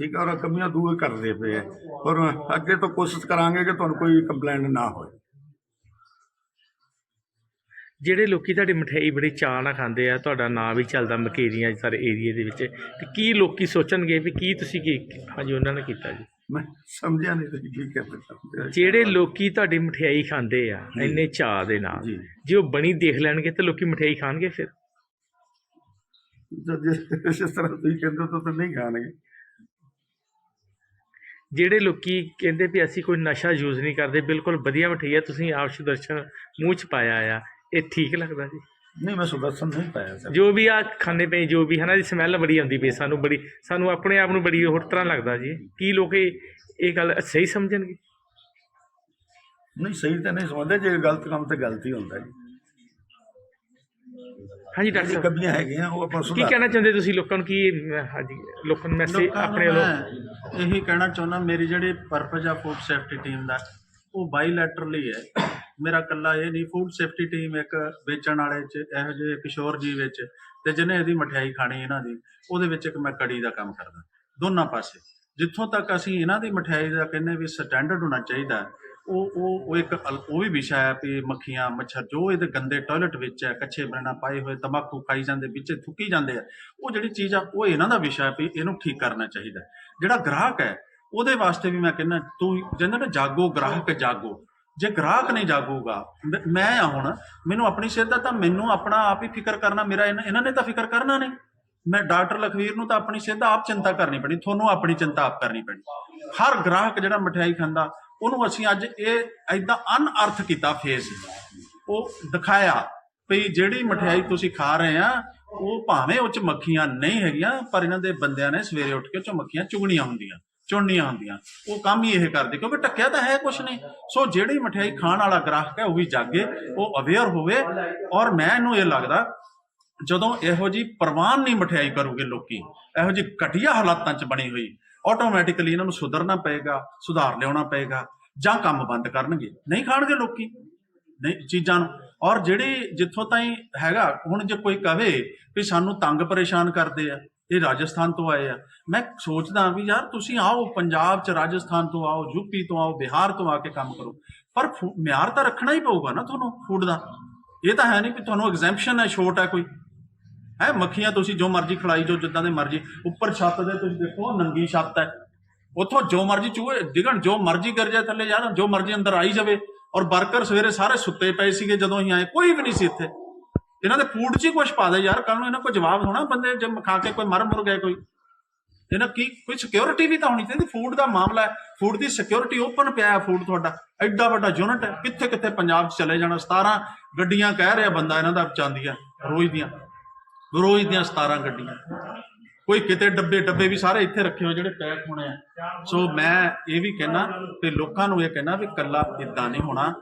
ਠੀਕ ਹੈ ਔਰ ਕਮੀਆਂ ਦੂਰ ਕਰਦੇ ਪਏ ਆ। ਔਰ ਅੱਗੇ ਤੋਂ ਕੋਸ਼ਿਸ਼ ਕਰਾਂਗੇ ਕਿ ਤੁਹਾਨੂੰ ਕੋਈ ਕੰਪਲੇਂਟ ਨਾ ਹੋਏ। ਜਿਹੜੇ ਲੋਕੀ ਤੁਹਾਡੀ ਮਠਿਆਈ ਬੜੀ ਚਾਅ ਨਾਲ ਖਾਂਦੇ ਆ ਤੁਹਾਡਾ ਨਾਂ ਵੀ ਚੱਲਦਾ ਮਕੇਰੀਆਂ ਸਾਰੇ ਏਰੀਏ ਦੇ ਵਿੱਚ ਤੇ ਕੀ ਲੋਕੀ ਸੋਚਣਗੇ ਵੀ ਕੀ ਤੁਸੀਂ ਕੀ ਹਾਂਜੀ ਉਹਨਾਂ ਨੇ ਕੀਤਾ ਜੀ। ਮੈਂ ਸਮਝਿਆ ਨਹੀਂ ਤੁਸੀਂ ਕੀ ਕਹਿੰਦੇ ਜਿਹੜੇ ਲੋਕੀ ਤੁਹਾਡੀ ਮਠਿਆਈ ਖਾਂਦੇ ਆ। ਇੰਨੇ ਚਾਅ ਦੇ ਨਾਲ ਜੀ। ਉਹ ਬਣੀ ਦੇਖ ਲੈਣਗੇ ਤੇ ਲੋਕੀ ਮਠਿਆਈ ਖਾਣਗੇ ਫਿਰ? ਜਿਸ ਤਰ੍ਹਾਂ ਤੁਸੀਂ ਕਹਿੰਦੇ ਹੋ ਤਾਂ ਨਹੀਂ ਖਾਣਗੇ। ਜਿਹੜੇ ਲੋਕੀ ਕਹਿੰਦੇ ਵੀ ਅਸੀਂ ਕੋਈ ਨਸ਼ਾ ਯੂਜ਼ ਨਹੀਂ ਕਰਦੇ ਬਿਲਕੁਲ ਵਧੀਆ ਮਠਿਆਈ ਆ ਤੁਸੀਂ ਆਪ ਸੁਦਰਸ਼ਨ ਮੂੰਹ ਚ ਪਾਇਆ ਆ। ਇਹ ਠੀਕ ਲੱਗਦਾ ਜੀ? ਨਹੀਂ ਮੈਂ ਸੁਦਰਸ਼ਨ ਨਹੀਂ ਪਾਇਆ ਸਰ ਜੋ ਵੀ ਆ ਖਾਣੇ ਪਏ ਜੋ ਵੀ ਹਨਾ ਦੀ ਸਮੈਲ ਬੜੀ ਆਉਂਦੀ ਪਈ ਸਾਨੂੰ ਬੜੀ ਸਾਨੂੰ ਆਪਣੇ ਆਪ ਨੂੰ ਬੜੀ ਹੋਰ ਤਰ੍ਹਾਂ ਲੱਗਦਾ ਜੀ। ਕੀ ਲੋਕ ਇਹ ਇਹ ਗੱਲ ਸਹੀ ਸਮਝਣਗੇ? ਨਹੀਂ ਸਹੀ ਤਾਂ ਨਹੀਂ ਸਮਝਦੇ ਜੇ ਗਲਤ ਕੰਮ ਤੇ ਗਲਤੀ ਹੁੰਦਾ ਜੀ। ਹਾਂਜੀ ਡਾਕਟਰ ਸਾਹਿਬ। ਕਮੀਆਂ ਹੈਗੀਆਂ ਉਹ ਆਪਾਂ ਕੀ ਸੁਧਾਰ ਕਹਿਣਾ ਚਾਹੁੰਦੇ ਤੁਸੀਂ ਲੋਕਾਂ ਨੂੰ? ਕੀ ਅਹ, ਹਾਂਜੀ ਲੋਕਾਂ ਨੂੰ ਮੈਸੇਜ ਲੋਕਾਂ ਨੂੰ ਆਪਣੇ ਵੱਲੋਂ? ਮੈਂ ਇਹੀ ਕਹਿਣਾ ਚਾਹੁੰਦਾ ਮੇਰੀ ਜਿਹੜੀ ਪਰਪਸ ਆ ਫੂਡ ਸੇਫਟੀ ਟੀਮ ਦਾ ਉਹ ਬਾਈਲੈਟਰਲੀ ਹੈ। ਮੇਰਾ ਇਕੱਲਾ ਇਹ ਨਹੀਂ ਫੂਡ ਸੇਫਟੀ ਟੀਮ ਇੱਕ ਵੇਚਣ ਵਾਲੇ ਚ ਇਹੋ ਜਿਹੇ ਕਿਸ਼ੋਰ ਜੀ ਵਿੱਚ ਤੇ ਜਿਹਨੇ ਇਹਦੀ ਮਠਿਆਈ ਖਾਣੀ ਇਹਨਾਂ ਦੀ ਉਹਦੇ ਵਿੱਚ ਇੱਕ ਮੈਂ ਕੜੀ ਦਾ ਕੰਮ ਕਰਦਾ। ਦੋਨਾਂ ਪਾਸੇ। ਜਿੱਥੋਂ ਤੱਕ ਅਸੀਂ ਇਹਨਾਂ ਦੀ ਮਠਿਆਈ ਦਾ ਕਹਿੰਦੇ ਵੀ ਸਟੈਂਡਰਡ ਹੋਣਾ ਚਾਹੀਦਾ ਉਹ ਉਹ ਉਹ ਇੱਕ ਅਲ- ਉਹ ਵੀ ਵਿਸ਼ਾ ਹੈ ਵੀ ਮੱਖੀਆਂ, ਮੱਛਰ, ਜੋ ਇਹਦੇ ਗੰਦੇ ਟਾਇਲਟ ਵਿੱਚ ਹੈ, ਕੱਚੇ ਬਰਣਾ ਪਾਏ ਹੋਏ ਤੰਬਾਕੂ ਖਾਈ ਜਾਂਦੇ, ਵਿੱਚ ਥੁੱਕੀ ਜਾਂਦੇ ਆ, ਉਹ ਜਿਹੜੀ ਚੀਜ਼ ਆ, ਉਹ ਇਹਨਾਂ ਦਾ ਵਿਸ਼ਾ ਹੈ ਵੀ ਇਹਨੂੰ ਠੀਕ ਕਰਨਾ ਚਾਹੀਦਾ ਜਿਹੜਾ ਗ੍ਰਾਹਕ ਹੈ, ਉਹਦੇ ਵਾਸਤੇ ਵੀ ਮੈਂ ਕਹਿੰਦਾ, ਤੂੰ ਕਹਿੰਦਾ ਨਾ ਜਾਗੋ, ਗ੍ਰਾਹਕ ਜਾਗੋ। ਜੇ ਗ੍ਰਾਹਕ ਨਹੀਂ ਜਾਗੂਗਾ, ਮ- ਮੈਂ ਆ ਹੁਣ, ਮੈਨੂੰ ਆਪਣੀ ਸਿਹਤ ਦਾ ਤਾਂ ਮੈਨੂੰ ਆਪਣਾ ਆਪ ਹੀ ਫਿਕਰ ਕਰਨਾ, ਮੇਰਾ ਇਹਨਾਂ ਇਹਨਾਂ ਨੇ ਤਾਂ ਫਿਕਰ ਕਰਨਾ ਨਹੀਂ। ਮੈਂ ਡਾਕਟਰ ਲਖਵੀਰ ਨੂੰ ਤਾਂ ਆਪਣੀ ਸਿਹਤ ਦਾ ਆਪ ਚਿੰਤਾ ਕਰਨੀ ਪੈਣੀ, ਤੁਹਾਨੂੰ ਆਪਣੀ ਚਿੰਤਾ ਆਪ ਕਰਨੀ ਪੈਣੀ। ਹਰ ਗ੍ਰਾਹਕ ਜਿਹੜਾ ਮਠਿਆਈ ਖਾਂਦਾ ਉਹਨੂੰ ਅਸੀਂ ਅੱਜ ਇਹ ਐਦਾਂ ਅਨਅਰਥ ਕੀਤਾ ਫੇਸ ਉਹ ਦਿਖਾਇਆ ਵੀ ਜਿਹੜੀ ਮਠਿਆਈ ਤੁਸੀਂ ਖਾ ਰਹੇ ਆ, ਉਹ ਭਾਵੇਂ ਉਹ ਚ ਮੱਖੀਆਂ ਨਹੀਂ ਹੈਗੀਆਂ, ਪਰ ਇਹਨਾਂ ਦੇ ਬੰਦਿਆਂ ਨੇ ਸਵੇਰੇ ਉੱਠ ਕੇ ਚ ਮੱਖੀਆਂ ਚੁਗਣੀਆਂ ਹੁੰਦੀਆਂ, ਚੁਣਨੀਆਂ ਹੁੰਦੀਆਂ। ਉਹ ਕੰਮ ਹੀ ਇਹ ਕਰਦੇ, ਕਿਉਂਕਿ ਟੱਕਿਆ ਤਾਂ ਹੈ ਕੁਛ ਨਹੀਂ। ਸੋ ਜਿਹੜੀ ਮਠਿਆਈ ਖਾਣ ਵਾਲਾ ਗ੍ਰਾਹਕ ਹੈ, ਉਹ ਵੀ ਜਾਗੇ, ਉਹ ਅਵੇਅਰ ਹੋਵੇ। ਔਰ ਮੈਂ ਇਹਨੂੰ ਇਹ ਲੱਗਦਾ, ਜਦੋਂ ਇਹੋ ਜੀ ਪ੍ਰਵਾਨ ਨਹੀਂ ਮਠਿਆਈ ਕਰੂਗੇ ਲੋਕੀ, ਇਹੋ ਜੀ ਘਟੀਆ ਹਾਲਾਤਾਂ 'ਚ ਬਣੀ ਹੋਈ ਆਟੋਮੈਟਿਕਲੀ ਇਹਨਾਂ ਨੂੰ ਸੁਧਰਨਾ ਪਏਗਾ, ਸੁਧਾਰ ਲਿਆਉਣਾ ਪਏਗਾ, ਜਾਂ ਕੰਮ ਬੰਦ ਕਰਨਗੇ। ਨਹੀਂ ਖਾਣਗੇ ਲੋਕੀ। ਨਹੀਂ, ਚੀਜ਼ਾਂ ਨੂੰ। ਔਰ ਜਿਹੜੇ ਜਿੱਥੋਂ ਤਾਈਂ ਹੈਗਾ, ਹੁਣ ਜੇ ਕੋਈ ਕਵੇ ਵੀ ਸਾਨੂੰ ਤੰਗ ਪਰੇਸ਼ਾਨ ਕਰਦੇ ਆ, ਇਹ ਰਾਜਸਥਾਨ ਤੋਂ ਆਏ ਆ। ਮੈਂ ਸੋਚਦਾ ਵੀ ਯਾਰ ਤੁਸੀਂ ਆਓ, ਪੰਜਾਬ ਚ ਰਾਜਸਥਾਨ ਤੋਂ ਆਓ ਯੂਪੀ ਤੋਂ ਆਓ, ਬਿਹਾਰ ਤੋਂ ਆ ਕੇ ਕੰਮ ਕਰੋ। ਪਰ ਫੂ- ਮਿਆਰ ਤਾਂ ਰੱਖਣਾ ਹੀ ਪਊਗਾ ਨਾ ਤੁਹਾਨੂੰ, ਫੂਡ ਦਾ। ਇਹ ਤਾਂ ਹੈ ਨਹੀਂ ਕਿ ਤੁਹਾਨੂੰ ਐਗਜ਼ੈਂਪਸ਼ਨ ਹੈ, ਛੋਟ ਹੈ ਕੋਈ। ਹੈ, ਮੱਖੀਆਂ ਤੁਸੀਂ ਜੋ ਮਰਜ਼ੀ ਖਿਲਾਈ, ਜੋ ਜਿੱਦਾਂ ਦੇ ਮਰਜ਼ੀ, ਉੱਪਰ ਛੱਤ ਦੇ ਤੁਸੀਂ ਦੇਖੋ ਨੰਗੀ ਛੱਤ ਹੈ। ਉੱਥੋਂ ਜੋ ਮਰਜ਼ੀ ਚੂਹੇ, ਡਿਗਣ, ਜੋ ਮਰਜ਼ੀ ਕਰ ਜਾਏ, ਥੱਲੇ ਯਾਰ ਜੋ ਮਰਜ਼ੀ ਅੰਦਰ ਆਈ ਜਾਵੇ। ਔਰ ਵਰਕਰ ਸਵੇਰੇ ਸਾਰੇ ਸੁੱਤੇ ਪਏ ਸੀਗੇ ਜਦੋਂ ਅਸੀਂ ਆਏ, ਕੋਈ ਵੀ ਨਹੀਂ ਸੀ ਇੱਥੇ। ਇਹਨਾਂ ਦੇ ਫੂਡ 'ਚ ਹੀ ਕੁਝ ਪਾ ਦੇ, ਯਾਰ ਕੱਲ ਨੂੰ ਇਹਨਾਂ ਕੋਲ ਜਵਾਬ ਹੋਣਾ ਬੰਦੇ, ਜੇ ਖਾ ਕੇ ਕੋਈ ਮਰ ਮੁਰ ਗਏ ਕੋਈ। ਇਹਨਾਂ ਕੀ, ਕੋਈ ਸਿਕਿਉਰਿਟੀ ਵੀ ਤਾਂ ਹੋਣੀ ਚਾਹੀਦੀ, ਫੂਡ ਦਾ ਮਾਮਲਾ ਹੈ। ਫੂਡ ਦੀ ਸਿਕਿਉਰਿਟੀ ਓਪਨ ਪਿਆ ਹੈ, ਫੂਡ ਤੁਹਾਡਾ। ਐਡਾ ਵੱਡਾ ਯੂਨਿਟ ਹੈ ਕਿੱਥੇ ਕਿੱਥੇ ਪੰਜਾਬ 'ਚ ਚਲੇ ਜਾਣਾ 17 ਗੱਡੀਆਂ ਕਹਿ ਰਿਹਾ ਬੰਦਾ ਇਹਨਾਂ ਦਾ ਚਾਂਦੀਆਂ ਰੋਜ਼ ਦੀਆਂ। ਰੋਜ਼ ਦੀਆਂ 17 ਗੱਡੀਆਂ। ਕੋਈ ਕਿਤੇ ਡੱਬੇ ਡੱਬੇ ਵੀ ਸਾਰੇ ਇੱਥੇ ਰੱਖੇ ਹੋ ਜਿਹੜੇ ਪੈਕ ਹੋਣੇ ਆ। ਸੋ ਮੈਂ ਇਹ ਵੀ ਕਹਿਣਾ ਤੇ ਲੋਕਾਂ ਨੂੰ ਇਹ ਕਹਿਣਾ ਵੀ ਕੱਲਾ ਇਦਾਂ ਨਹੀਂ ਹੋਣਾ।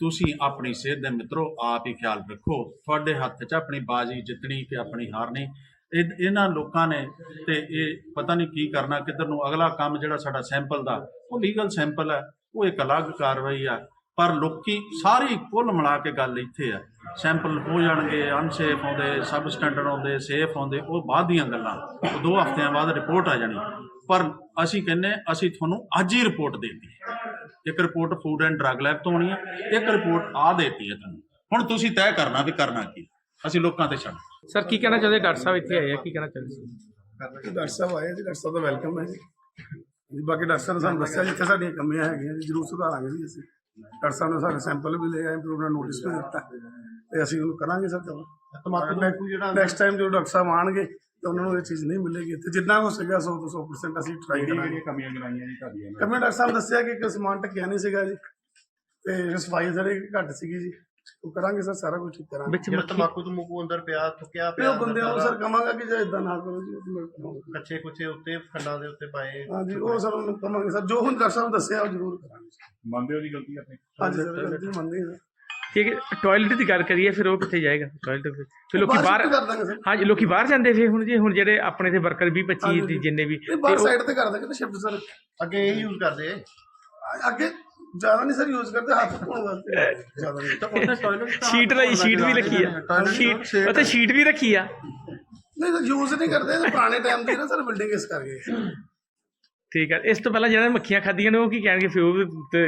ਤੁਸੀਂ ਆਪਣੀ ਸਿਹਤ ਦੇ ਮਿੱਤਰੋ, ਆਪ ਹੀ ਖਿਆਲ ਰੱਖੋ। ਤੁਹਾਡੇ ਹੱਥ 'ਚ ਆਪਣੀ ਬਾਜੀ ਜਿੱਤਣੀ ਕਿ ਆਪਣੀ ਹਾਰਨੀ ਇਹਨਾਂ ਲੋਕਾਂ ਨੇ ਤੇ ਇਹ ਪਤਾ ਨਹੀਂ ਕੀ ਕਰਨਾ, ਕਿੱਧਰ ਨੂੰ ਅਗਲਾ ਕੰਮ ਜਿਹੜਾ ਸਾਡਾ ਸੈਂਪਲ ਦਾ, ਉਹ ਲੀਗਲ ਸੈਂਪਲ ਹੈ। ਉਹ ਇੱਕ ਅਲੱਗ ਕਾਰਵਾਈ ਆ। ਪਰ ਲੋਕੀ ਸਾਰੀ ਕੁੱਲ ਮਿਲਾ ਕੇ ਗੱਲ ਇੱਥੇ ਆ। ਸੈਂਪਲ ਹੋ ਜਾਣਗੇ ਅਨਸੇਫ ਆਉਂਦੇ ਸਬ ਸਟੈਂਡਰਡ ਆਉਂਦੇ ਸੇਫ ਆਉਂਦੇ ਉਹ ਬਾਅਦ ਦੀਆਂ ਗੱਲਾਂ। ਉਹ ਦੋ ਹਫ਼ਤਿਆਂ ਬਾਅਦ ਰਿਪੋਰਟ ਆ ਜਾਣੀ। ਪਰ ਅਸੀਂ ਕਹਿੰਨੇ ਅਸੀਂ ਤੁਹਾਨੂੰ ਅੱਜ ਹੀ ਰਿਪੋਰਟ ਦੇਤੀ। ਇੱਕ report food and drug lab ਤੋਂ ਆਉਣੀ ਹੈ ਇੱਕ ਰਿਪੋਰਟ ਆ ਦੇਤੀ ਹੈ ਤੁਹਾਨੂੰ। ਹੁਣ ਤੁਸੀਂ ਤੈਅ ਕਰਨਾ ਵੀ ਕਰਨਾ ਕੀ ਅਸੀਂ ਲੋਕਾਂ ਤੇ ਛੱਡ। ਸਰ ਕੀ ਕਹਿਣਾ ਚਾਹੁੰਦੇ? ਡਾਕਟਰ ਸਾਹਿਬ ਇੱਥੇ ਆਏ ਆ ਕੀ ਕਹਿਣਾ ਚਾਹੁੰਦੇ? ਸੀ ਡਾਕਟਰ ਸਾਹਿਬ ਆਏ ਜੀ ਡਾਕਟਰ ਸਾਹਿਬ ਦਾ ਵੈਲਕਮ ਹੈ ਜੀ। ਜੀ ਬਾਕੀ ਡਾਕਟਰ ਸਾਹਿਬ ਨੇ ਸਾਨੂੰ ਦੱਸਿਆ ਜਿੱਥੇ ਸਾਡੀਆਂ ਕਮੀਆਂ ਹੈਗੀਆਂ ਜੀ ਜ਼ਰੂਰ ਸੁਧਾਰਾਂਗੇ ਜੀ ਅਸੀਂ। ਡਾਕਟਰ ਸਾਹਿਬ ਨੇ ਸਾਡੇ ਸੈਂਪਲ ਵੀ ਲਏ ਆ ਇੰਪਰੂਵਮੈਂਟ ਨੋਟਿਸ ਵੀ ਦਿੱਤਾ। ਤੇ ਅਸੀਂ ਉਹਨੂੰ ਕਰਾਂਗੇ ਸਰ ਤੰਬਾਕੂ ਜਿਹੜਾ ਨੈਕਸਟ ਟਾਈਮ ਜਦੋਂ ਡਾਕਟਰ ਸਾਹਿਬ ਆਣਗੇ ਤੇ ਉਹਨਾਂ ਨੂੰ ਇਹ ਚੀਜ਼ ਨਹੀਂ ਮਿਲੇਗੀ। ਤੇ ਜਿੰਨਾ ਹੋ ਸਕਿਆ 100 ਤੋਂ 100% ਅਸੀਂ ਟਰਾਈ ਕਰਾਂਗੇ। ਕਮੀਆਂ ਗਰਾਈਆਂ ਜੀ ਤੁਹਾਡੀਆਂ? ਕਮੀ ਡਾਕਟਰ ਸਾਹਿਬ ਨੇ ਦੱਸਿਆ ਕਿ ਇੱਕ ਸਮਾਨ ਟਕਿਆ ਨਹੀਂ ਸੀਗਾ ਜੀ। ਤੇ ਸਫ਼ਾਈ ਸਾਰੇ ਘੱਟ ਸੀਗੀ ਜੀ। ਉਹ ਕਰਾਂਗੇ ਸਰ ਸਾਰਾ ਕੁਝ ਠੀਕ ਕਰਾਂਗੇ। ਵਿੱਚ ਜਿਹੜਾ ਮੱਖੀ ਤਮਾਕੂ ਤੰਬਾਕੂ ਅੰਦਰ ਪਿਆ ਥੁੱਕਿਆ ਤੇ ਪਿਆ ਉਹ ਬੰਦਿਆਂ ਨੂੰ ਸਰ ਕਵਾਂਗਾ ਕਿ ਜੇ ਇਦਾਂ ਨਾ ਕਰੋ ਜੀ ਉਹ ਕੱਚੇ ਕੁੱਚੇ ਉੱਤੇ ਖੰਡਾਂ ਦੇ ਉੱਤੇ ਪਾਏ। ਹਾਂਜੀ ਉਹ ਸਰ ਉਹਨੂੰ ਕਵਾਂਗੇ ਸਰ ਜੋ ਹੁਣ ਡਾਕਟਰ ਸਾਹਿਬ ਨੇ ਦੱਸਿਆ ਉਹ ਜ਼ਰੂਰ ਕਰਾਂਗੇ ਮੰਨਦੇ ਹੋ ਜੀ ਗਲਤੀ ਆਪਣੀ? ਹਾਂਜੀ ਸਰ ਗਲਤੀ ਮੰਨਦੇ ਹਾਂ। ਠੀਕ ਹੈ ਟਾਇਲਟ ਦੀ ਗੱਲ ਕਰੀਏ ਫਿਰ ਉਹ ਕਿੱਥੇ ਜਾਏਗਾ? ਟਾਇਲਟ ਫਿਰ। ਲੋਕੀ ਬਾਹਰ ਕਰ ਦਾਂਗੇ ਸਰ। ਹਾਂਜੀ ਲੋਕੀ ਬਾਹਰ ਜਾਂਦੇ ਫਿਰ ਹੁਣ ਜੀ ਹੁਣ ਜਿਹੜੇ ਆਪਣੇ ਤੇ ਵਰਕਰ 20 25 ਦੀ ਜਿੰਨੇ ਵੀ ਇਹ ਬਾਹਰ ਸਾਈਡ ਤੇ ਕਰ ਦਾਂਗੇ ਤੇ ਸ਼ਿਫਟ ਸਰ। ਅੱਗੇ ਇਹ ਯੂਜ਼ ਕਰਦੇ ਅੱਗੇ ਜ਼ਿਆਦਾ ਨਹੀਂ ਸਰ ਯੂਜ਼ ਕਰਦੇ ਹੱਥ ਧੋਣ ਵਾਸਤੇ। ਜ਼ਿਆਦਾ ਨਹੀਂ। ਸ਼ੀਟ ਲਈ ਸ਼ੀਟ ਵੀ ਰੱਖੀ ਆ। ਸ਼ੀਟ ਉੱਥੇ ਸ਼ੀਟ ਵੀ ਰੱਖੀ ਆ। ਨਹੀਂ ਸਰ ਯੂਜ਼ ਨਹੀਂ ਕਰਦੇ ਤਾਂ ਪੁਰਾਣੇ ਟਾਈਮ ਦੀ ਨਾ ਸਰ ਬਿਲਡਿੰਗ ਇਸ ਕਰਕੇ। ਠੀਕ ਹੈ ਇਸ ਤੋਂ ਪਹਿਲਾਂ ਜਿਹੜਾ ਮੱਖੀਆਂ ਖਾਧੀਆਂ ਨੇ ਉਹ ਕੀ ਕਹਿਣਗੇ ਫਿਰ? ਉਹ ਤੇ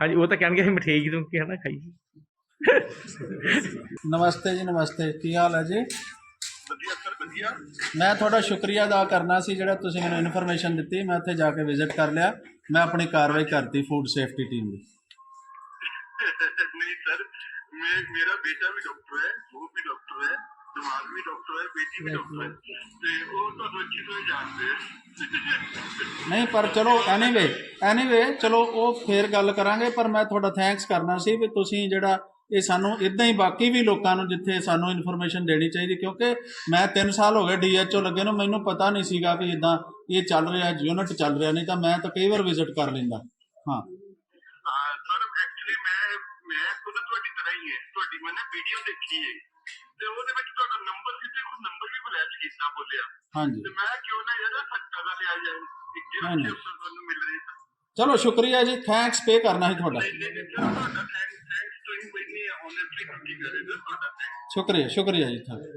ਹਾਂਜੀ ਉਹ ਤਾਂ ਕਹਿਣਗੇ ਅਸੀਂ ਮਠਿਆਈ ਕਿਦੋਂ ਕੀ ਹਨਾ ਖਾਈ ਨਮਸਤੇ ਜੀ ਨਮਸਤੇ। ਕੀ ਹਾਲ ਹੈ ਜੀ? ਮੈਂ ਤੁਹਾਡਾ ਸ਼ੁਕਰੀਆ ਅਦਾ ਕਰਨਾ ਸੀ ਜਿਹੜਾ ਤੁਸੀਂ ਮੈਨੂੰ ਇਨਫੋਰਮੇਸ਼ਨ ਦਿੱਤੀ। ਮੈਂ ਉੱਥੇ ਜਾ ਕੇ ਵਿਜ਼ਿਟ ਕਰ ਲਿਆ। ਮੈਂ ਆਪਣੀ ਕਾਰਵਾਈ ਕਰਤੀ ਫੂਡ ਸੇਫਟੀ ਟੀਮ ਦੀ। ਨਹੀਂ ਸਰ ਮੇਰਾ ਬੇਟਾ ਵੀ ਡਾਕਟਰ ਹੈ ਉਹ ਵੀ ਡਾਕਟਰ ਹੈ ਦਿਮਾਗ ਵੀ ਡਾਕਟਰ ਹੈ ਬੇਟੀ ਵੀ ਡਾਕਟਰ ਹੈ। ਤੇ ਉਹ ਤੁਹਾਨੂੰ ਅੱਛੀ ਤਰ੍ਹਾਂ ਜਾਣਦੇ ਨਹੀਂ ਪਰ ਚਲੋ ਐਨੀਵੇ ਐਨੀਵੇ ਚਲੋ ਉਹ ਫੇਰ ਗੱਲ ਕਰਾਂਗੇ ਪਰ ਮੈਂ ਤੁਹਾਡਾ ਥੈਂਕਸ ਕਰਨਾ ਸੀ ਵੀ ਤੁਸੀਂ ਜਿਹੜਾ ਇਹ ਸਾਨੂੰ ਇਦਾਂ ਹੀ ਬਾਕੀ ਵੀ ਲੋਕਾਂ ਨੂੰ ਜਿੱਥੇ ਸਾਨੂੰ ਇਨਫੋਰਮੇਸ਼ਨ ਦੇਣੀ ਚਾਹੀਦੀ ਕਿਉਂਕਿ ਮੈਂ 3 ਸਾਲ ਹੋ ਗਏ ਡੀਐਚਓ ਲੱਗੇ ਨੂੰ ਮੈਨੂੰ ਪਤਾ ਨਹੀਂ ਸੀਗਾ ਵੀ ਇਦਾਂ ਇਹ ਚੱਲ ਰਿਹਾ ਯੂਨਿਟ ਚੱਲ ਰਿਹਾ ਨਹੀਂ ਤਾਂ ਮੈਂ ਤਾਂ ਕਈ ਵਾਰ ਵਿਜ਼ਿਟ ਕਰ ਲੈਂਦਾ। ਹਾਂ। ਹਾਂ ਸਰ ਐਕਚੁਅਲੀ ਮੈਂ ਮੈਂ ਖੁਦ ਤੁਹਾਡੀ ਤਰ੍ਹਾਂ ਹੀ ਹੈ। ਤੁਹਾਡੀ ਮੈਂ ਵੀਡੀਓ ਦੇਖੀ ਹੈ। ਤੇ ਉਹਦੇ ਵਿੱਚ ਤੁਹਾਡਾ ਨੰਬਰ ਵੀ ਤੇ ਕੋਈ ਨੰਬਰ ਵੀ ਫਲੈਸ਼ ਕੀਤਾ ਬੋਲਿਆ। ਹਾਂਜੀ। ਤੇ ਮੈਂ ਕਿਉਂ ਨਾ ਇਹਦਾ ਸੱਚਾ ਦਾ ਲਿਆ ਜਾਏ ਇੱਕ ਜਿਹੜਾ ਤੁਹਾਨੂੰ ਮਿਲ ਰਹੀ ਹੈ ਚਲੋ ਸ਼ੁਕਰੀਆ ਜੀ ਥੈਂਕਸ ਪੇ ਕਰਨਾ ਸੀ ਤੁਹਾਡਾ। ਨਹੀਂ ਨਹੀਂ ਸਰ ਤੁਹਾਡਾ ਥੈਂਕਸ ਥੈਂਕਸ ਟੂ ਯੂ ਬਈ ਆਨੈਸਟਲੀ ਡਿਊਟੀ ਕਰੇ ਸਰ ਤੁਹਾਡਾ thanks। ਸ਼ੁਕਰੀਆ ਸ਼ੁਕਰੀਆ ਜੀ ਥੈਂਕ